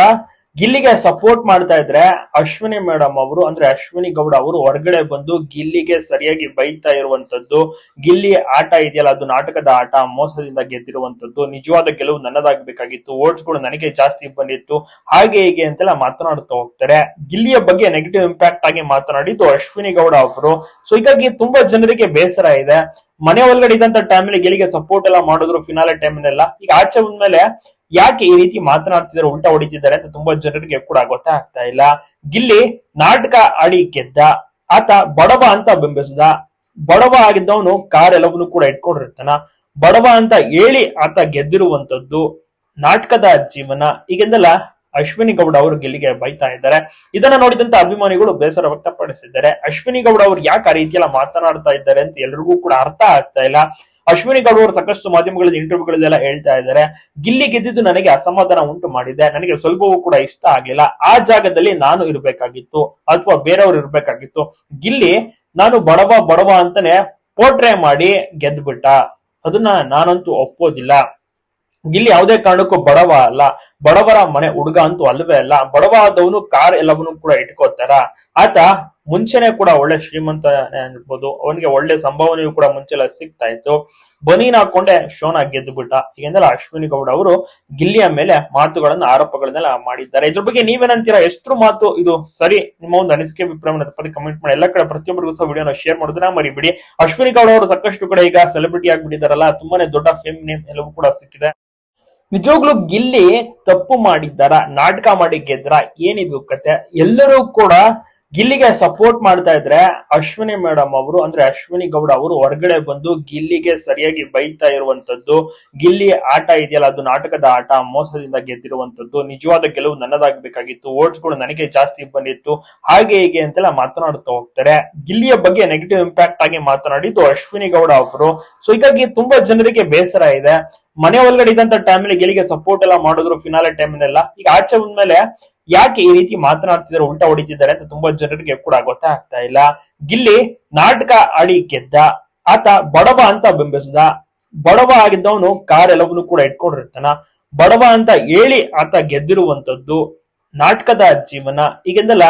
ಗಿಲ್ಲಿಗೆ ಸಪೋರ್ಟ್ ಮಾಡ್ತಾ ಇದ್ರೆ ಅಶ್ವಿನಿ ಮೇಡಮ್ ಅವರು, ಅಂದ್ರೆ ಅಶ್ವಿನಿ ಗೌಡ ಅವರು ಹೊರಗಡೆ ಬಂದು ಗಿಲ್ಲಿಗೆ ಸರಿಯಾಗಿ ಬೈತಾ ಇರುವಂತದ್ದು, ಗಿಲ್ಲಿ ಆಟ ಇದೆಯಲ್ಲ, ಅದು ನಾಟಕದ ಆಟ, ಮೋಸದಿಂದ ಗೆದ್ದಿರುವಂತದ್ದು, ನಿಜವಾದ ಗೆಲುವು ನನ್ನದಾಗಬೇಕಾಗಿತ್ತು ಓಟ್ಸ್ಗಳು ನನಗೆ ಜಾಸ್ತಿ ಬಂದಿತ್ತು, ಹಾಗೆ ಹೀಗೆ ಅಂತೆಲ್ಲ ಮಾತನಾಡ್ತಾ ಹೋಗ್ತಾರೆ. ಗಿಲ್ಲಿಯ ಬಗ್ಗೆ ನೆಗೆಟಿವ್ ಇಂಪ್ಯಾಕ್ಟ್ ಆಗಿ ಮಾತನಾಡಿದ್ದು ಅಶ್ವಿನಿ ಗೌಡ ಅವರು. ಸೊ ಹೀಗಾಗಿ ತುಂಬಾ ಜನರಿಗೆ ಬೇಸರ ಇದೆ. ಮನೆ ಒಳಗಡೆ ಇದ್ದಂತ ಟೈಮಲ್ಲಿ ಗೆಲ್ಲಿಗೆ ಸಪೋರ್ಟ್ ಎಲ್ಲ ಮಾಡಿದ್ರು ಫಿನಾಲೆ ಟೈಮ್ನೆಲ್ಲ ಈಗ ಆಚೆ ಬಂದ್ಮೇಲೆ ಯಾಕೆ ಈ ರೀತಿ ಮಾತನಾಡ್ತಿದ್ದಾರೆ, ಉಲ್ಟಾ ಹೊಡಿತಿದ್ದಾರೆ ಅಂತ ತುಂಬಾ ಜನರಿಗೆ ಕೂಡ ಗೊತ್ತಾಗ್ತಾ ಇಲ್ಲ. ಗಿಲ್ಲಿ ನಾಟಕ ಆಡಿ ಗೆದ್ದ, ಆತ ಬಡವ ಅಂತ ಬಿಂಬಿಸಿದ ಬಡವ ಆಗಿದ್ದವನು ಕಾರ್ ಎಲ್ಲವನ್ನೂ ಕೂಡ ಇಟ್ಕೊಂಡಿರ್ತಾನ. ಬಡವ ಅಂತ ಹೇಳಿ ಆತ ಗೆದ್ದಿರುವಂತದ್ದು ನಾಟಕದ ಜೀವನ. ಈಗೆಂದೆಲ್ಲ ಅಶ್ವಿನಿ ಗೌಡ ಅವರು ಗೆಲ್ಲಿಗೆ ಬೈತಾ ಇದ್ದಾರೆ. ಇದನ್ನ ನೋಡಿದಂತ ಅಭಿಮಾನಿಗಳು ಬೇಸರ ವ್ಯಕ್ತಪಡಿಸಿದ್ದಾರೆ. ಅಶ್ವಿನಿ ಗೌಡ ಅವರು ಯಾಕೆ ಆ ರೀತಿಯೆಲ್ಲ ಮಾತನಾಡ್ತಾ ಇದ್ದಾರೆ ಅಂತ ಎಲ್ರಿಗೂ ಕೂಡ ಅರ್ಥ ಆಗ್ತಾ ಇಲ್ಲ. ಅಶ್ವಿನಿ ಗೌಡ ಅವರು ಸಾಕಷ್ಟು ಮಾಧ್ಯಮಗಳಲ್ಲಿ ಇಂಟರ್ವ್ಯೂಗಳಲ್ಲೆಲ್ಲ ಹೇಳ್ತಾ ಇದ್ದಾರೆ. ಗಿಲ್ಲಿ ಗೆದ್ದಿದ್ದು ನನಗೆ ಅಸಮಾಧಾನ ಉಂಟು ಮಾಡಿದೆ. ನನಗೆ ಸ್ವಲ್ಪವೂ ಕೂಡ ಇಷ್ಟ ಆಗ್ಲಿಲ್ಲ ಆ ಜಾಗದಲ್ಲಿ ನಾನು ಇರಬೇಕಾಗಿತ್ತು ಅಥವಾ ಬೇರೆಯವರು ಇರಬೇಕಾಗಿತ್ತು. ಗಿಲ್ಲಿ, ನಾನು ಬಡವ ಬಡವ ಅಂತಾನೆ ಪೋಟ್ರೆ ಮಾಡಿ ಗೆದ್ಬಿಟ್ಟ. ಅದನ್ನ ನಾನಂತೂ ಒಪ್ಪೋದಿಲ್ಲ. ಗಿಲ್ಲಿ ಯಾವುದೇ ಕಾರಣಕ್ಕೂ ಬಡವ ಅಲ್ಲ. ಬಡವರ ಮನೆ ಹುಡುಗ ಅಂತೂ ಅಲ್ವೇ ಅಲ್ಲ. ಬಡವ ಆದವನು ಕಾರ್ ಎಲ್ಲವನ್ನೂ ಕೂಡ ಇಟ್ಕೋತಾರ ಆತ ಮುಂಚೆನೆ ಕೂಡ ಒಳ್ಳೆ ಶ್ರೀಮಂತ ಅನ್ಬೋದು ಅವನಿಗೆ ಒಳ್ಳೆ ಸಂಭಾವನೆಯು ಕೂಡ ಮುಂಚೆಲ್ಲ ಸಿಗ್ತಾ ಇತ್ತು. ಬನೀನ್ ಹಾಕೊಂಡೆ ಶೋನ ಗೆದ್ದು ಬಿಟ್ಟ. ಈಗೆಂದಲ್ಲ ಅಶ್ವಿನಿ ಗೌಡ ಅವರು ಗಿಲ್ಲಿಯ ಮೇಲೆ ಮಾತುಗಳನ್ನ, ಆರೋಪಗಳನ್ನೆಲ್ಲ ಮಾಡಿದ್ದಾರೆ. ಇದ್ರ ಬಗ್ಗೆ ನೀವೇನಂತೀರಾ? ಎಷ್ಟು ಮಾತು ಇದು ಸರಿ? ನಿಮ್ಮ ಒಂದು ಅನಿಸಿಕೆ, ಅಭಿಪ್ರಾಯವನ್ನು ತಪ್ಪದೆ ಕಮೆಂಟ್ ಮಾಡಿ. ಎಲ್ಲ ಕಡೆ ಪ್ರತಿಯೊಬ್ಬರಿಗೂ ಸಹ ವಿಡಿಯೋನ ಶೇರ್ ಮಾಡೋದನ್ನ ಮರಿಬಿಡಿ. ಅಶ್ವಿನಿ ಗೌಡ ಅವರು ಸಾಕಷ್ಟು ಕಡೆ ಈಗ ಸೆಲೆಬ್ರಿಟಿ ಆಗಿಬಿಟ್ಟಿದ್ದಾರಲ್ಲ. ತುಂಬಾನೇ ದೊಡ್ಡ ಫೇಮ್ ನೇಮ್ ಎಲ್ಲವೂ ಕೂಡ ಸಿಕ್ಕಿದೆ. ನಿಜವಾಗ್ಲೂ ಗಿಲ್ಲಿ ತಪ್ಪು ಮಾಡಿದ್ದಾರ ನಾಟಕ ಮಾಡಿ ಗೆದ್ರ ಏನಿದು ಕತೆ? ಎಲ್ಲರೂ ಕೂಡ ಗಿಲ್ಲಿಗೆ ಸಪೋರ್ಟ್ ಮಾಡ್ತಾ ಇದ್ರೆ ಅಶ್ವಿನಿ ಮೇಡಮ್ ಅವರು, ಅಂದ್ರೆ ಅಶ್ವಿನಿ ಗೌಡ ಅವರು ಹೊರಗಡೆ ಬಂದು ಗಿಲ್ಲಿಗೆ ಸರಿಯಾಗಿ ಬೈತಾ ಇರುವಂತದ್ದು, ಗಿಲ್ಲಿ ಆಟ ಇದೆಯಲ್ಲ, ಅದು ನಾಟಕದ ಆಟ, ಮೋಸದಿಂದ ಗೆದ್ದಿರುವಂತದ್ದು, ನಿಜವಾದ ಗೆಲುವು ನನ್ನದಾಗಬೇಕಾಗಿತ್ತು ಓಟ್ಸ್ಗಳು ನನಗೆ ಜಾಸ್ತಿ ಬಂದಿತ್ತು, ಹಾಗೆ ಹೀಗೆ ಅಂತೆಲ್ಲ ಮಾತನಾಡ್ತಾ ಹೋಗ್ತಾರೆ. ಗಿಲ್ಲಿಯ ಬಗ್ಗೆ ನೆಗೆಟಿವ್ ಇಂಪ್ಯಾಕ್ಟ್ ಆಗಿ ಮಾತನಾಡಿದ್ದು ಅಶ್ವಿನಿ ಗೌಡ ಅವರು. ಸೊ ಹೀಗಾಗಿ ತುಂಬಾ ಜನರಿಗೆ ಬೇಸರ ಇದೆ. ಮನೆ ಒಳಗಡೆ ಇದ್ದಂತ ಟೈಮಲ್ಲಿ ಗಿಲ್ಲಿಗೆ ಸಪೋರ್ಟ್ ಎಲ್ಲ ಮಾಡಿದ್ರು ಫಿನಾಲೆ ಟೈಮ್ನೆಲ್ಲ ಈಗ ಆಚೆ ಬಂದ್ಮೇಲೆ ಯಾಕೆ ಈ ರೀತಿ ಮಾತನಾಡ್ತಿದ್ದಾರೆ, ಉಲ್ಟಾ ಹೊಡಿತಿದ್ದಾರೆ ಅಂತ ತುಂಬಾ ಜನರಿಗೆ ಕೂಡ ಗೊತ್ತಾಗ್ತಾ ಇಲ್ಲ. ಗಿಲ್ಲಿ ನಾಟಕ ಆಡಿ ಗೆದ್ದ, ಆತ ಬಡವ ಅಂತ ಬಿಂಬಿಸಿದ ಬಡವ ಆಗಿದ್ದವನು ಕಾರ್ ಎಲ್ಲವನ್ನೂ ಕೂಡ ಇಟ್ಕೊಂಡಿರ್ತಾನ. ಬಡವ ಅಂತ ಹೇಳಿ ಆತ ಗೆದ್ದಿರುವಂತದ್ದು ನಾಟಕದ ಜೀವನ. ಈಗೆಂದೆಲ್ಲ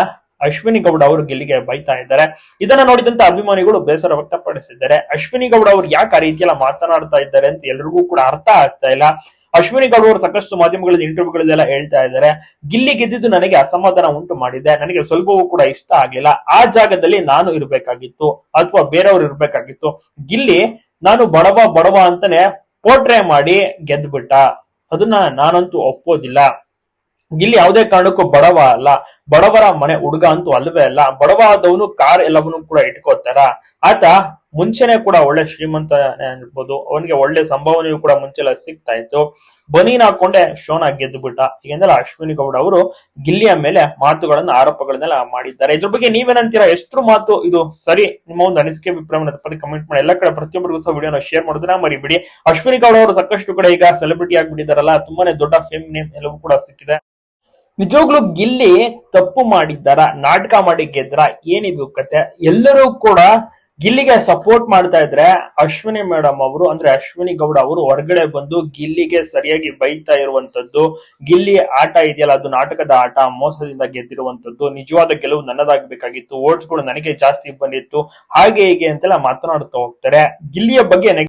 ಅಶ್ವಿನಿ ಗೌಡ ಅವರು ಗೆಲ್ಲಿಗೆ ಬೈತಾ ಇದ್ದಾರೆ. ಇದನ್ನ ನೋಡಿದಂತ ಅಭಿಮಾನಿಗಳು ಬೇಸರ ವ್ಯಕ್ತಪಡಿಸಿದ್ದಾರೆ. ಅಶ್ವಿನಿ ಗೌಡ ಅವರು ಯಾಕೆ ಆ ರೀತಿಯೆಲ್ಲ ಮಾತನಾಡ್ತಾ ಇದ್ದಾರೆ ಅಂತ ಎಲ್ರಿಗೂ ಕೂಡ ಅರ್ಥ ಆಗ್ತಾ ಇಲ್ಲ. ಅಶ್ವಿನಿ ಗೌಡ ಅವರು ಸಾಕಷ್ಟು ಮಾಧ್ಯಮಗಳಲ್ಲಿ ಇಂಟರ್ವ್ಯೂಗಳಲ್ಲೆಲ್ಲ ಹೇಳ್ತಾ ಇದ್ದಾರೆ. ಗಿಲ್ಲಿ ಗೆದ್ದಿದ್ದು ನನಗೆ ಅಸಮಾಧಾನ ಉಂಟು ಮಾಡಿದೆ. ನನಗೆ ಸ್ವಲ್ಪವೂ ಕೂಡ ಇಷ್ಟ ಆಗಿಲ್ಲ ಆ ಜಾಗದಲ್ಲಿ ನಾನು ಇರಬೇಕಾಗಿತ್ತು ಅಥವಾ ಬೇರೆಯವರು ಇರಬೇಕಾಗಿತ್ತು. ಗಿಲ್ಲಿ, ನಾನು ಬಡವ ಬಡವ ಅಂತಾನೆ ಪೋಟ್ರೆ ಮಾಡಿ ಗೆದ್ಬಿಟ್ಟ. ಅದನ್ನ ನಾನಂತೂ ಒಪ್ಪೋದಿಲ್ಲ. ಗಿಲ್ಲಿ ಯಾವುದೇ ಕಾರಣಕ್ಕೂ ಬಡವ ಅಲ್ಲ. ಬಡವರ ಮನೆ ಹುಡುಗ ಅಂತೂ ಅಲ್ವೇ ಅಲ್ಲ. ಬಡವ ಆದವನು ಕಾರ್ ಎಲ್ಲವನ್ನೂ ಕೂಡ ಇಟ್ಕೋತಾರ ಆತ ಮುಂಚೆನೆ ಕೂಡ ಒಳ್ಳೆ ಶ್ರೀಮಂತ ಅನ್ಬೋದು ಅವನಿಗೆ ಒಳ್ಳೆ ಸಂಭಾವನೆಯೂ ಕೂಡ ಮುಂಚೆಲ್ಲ ಸಿಗ್ತಾ ಇತ್ತು. ಬನೀನ್ ಹಾಕೊಂಡೆ ಶೋನ ಗೆದ್ದು ಬಿಟ್ಟ. ಈಗೆಂದಲ್ಲ ಅಶ್ವಿನಿ ಗೌಡ ಅವರು ಗಿಲ್ಲಿಯ ಮೇಲೆ ಮಾತುಗಳನ್ನ, ಆರೋಪಗಳನ್ನೆಲ್ಲ ಮಾಡಿದ್ದಾರೆ. ಇದ್ರ ಬಗ್ಗೆ ನೀವೇನಂತೀರಾ? ಎಷ್ಟು ಮಾತು ಇದು ಸರಿ? ನಿಮ್ಮ ಒಂದು ಅನಿಸಿಕೆ, ಅಭಿಪ್ರಾಯವನ್ನು ತಪ್ಪದೆ ಕಮೆಂಟ್ ಮಾಡಿ. ಎಲ್ಲ ಕಡೆ ಪ್ರತಿಯೊಬ್ಬರಿಗೂ ಸಹ ವಿಡಿಯೋನ ಶೇರ್ ಮಾಡೋದನ್ನ ಮರಿಬಿಡಿ. ಅಶ್ವಿನಿ ಗೌಡ ಅವರು ಸಾಕಷ್ಟು ಕಡೆ ಈಗ ಸೆಲೆಬ್ರಿಟಿ ಆಗ್ಬಿಟ್ಟಿದಾರಲ್ಲ, ತುಂಬಾನೇ ದೊಡ್ಡ ಫೇಮ್ ನೇಮ್ ಎಲ್ಲವೂ ಕೂಡ ಸಿಕ್ಕಿದೆ. ನಿಜವಾಗ್ಲೂ ಗಿಲ್ಲಿ ತಪ್ಪು ಮಾಡಿದ್ದಾರ? ನಾಟಕ ಮಾಡಿ ಗೆದ್ರ? ಏನಿದು ಕತೆ? ಎಲ್ಲರೂ ಕೂಡ ಗಿಲ್ಲಿಗೆ ಸಪೋರ್ಟ್ ಮಾಡ್ತಾ ಇದ್ರೆ ಅಶ್ವಿನಿ ಮೇಡಮ್ ಅವರು, ಅಂದ್ರೆ ಅಶ್ವಿನಿ ಗೌಡ ಅವರು ಹೊರಗಡೆ ಬಂದು ಗಿಲ್ಲಿಗೆ ಸರಿಯಾಗಿ ಬೈತಾ ಇರುವಂತದ್ದು, ಗಿಲ್ಲಿ ಆಟ ಇದೆಯಲ್ಲ, ಅದು ನಾಟಕದ ಆಟ, ಮೋಸದಿಂದ ಗೆದ್ದಿರುವಂತದ್ದು, ನಿಜವಾದ ಗೆಲುವು ನನ್ನದಾಗಬೇಕಾಗಿತ್ತು ಓಟ್ಸ್ಗಳು ನನಗೆ ಜಾಸ್ತಿ ಬಂದಿತ್ತು, ಹಾಗೆ ಹೀಗೆ ಅಂತೆಲ್ಲ ಮಾತನಾಡ್ತಾ ಹೋಗ್ತಾರೆ. ಗಿಲ್ಲಿಯ ಬಗ್ಗೆ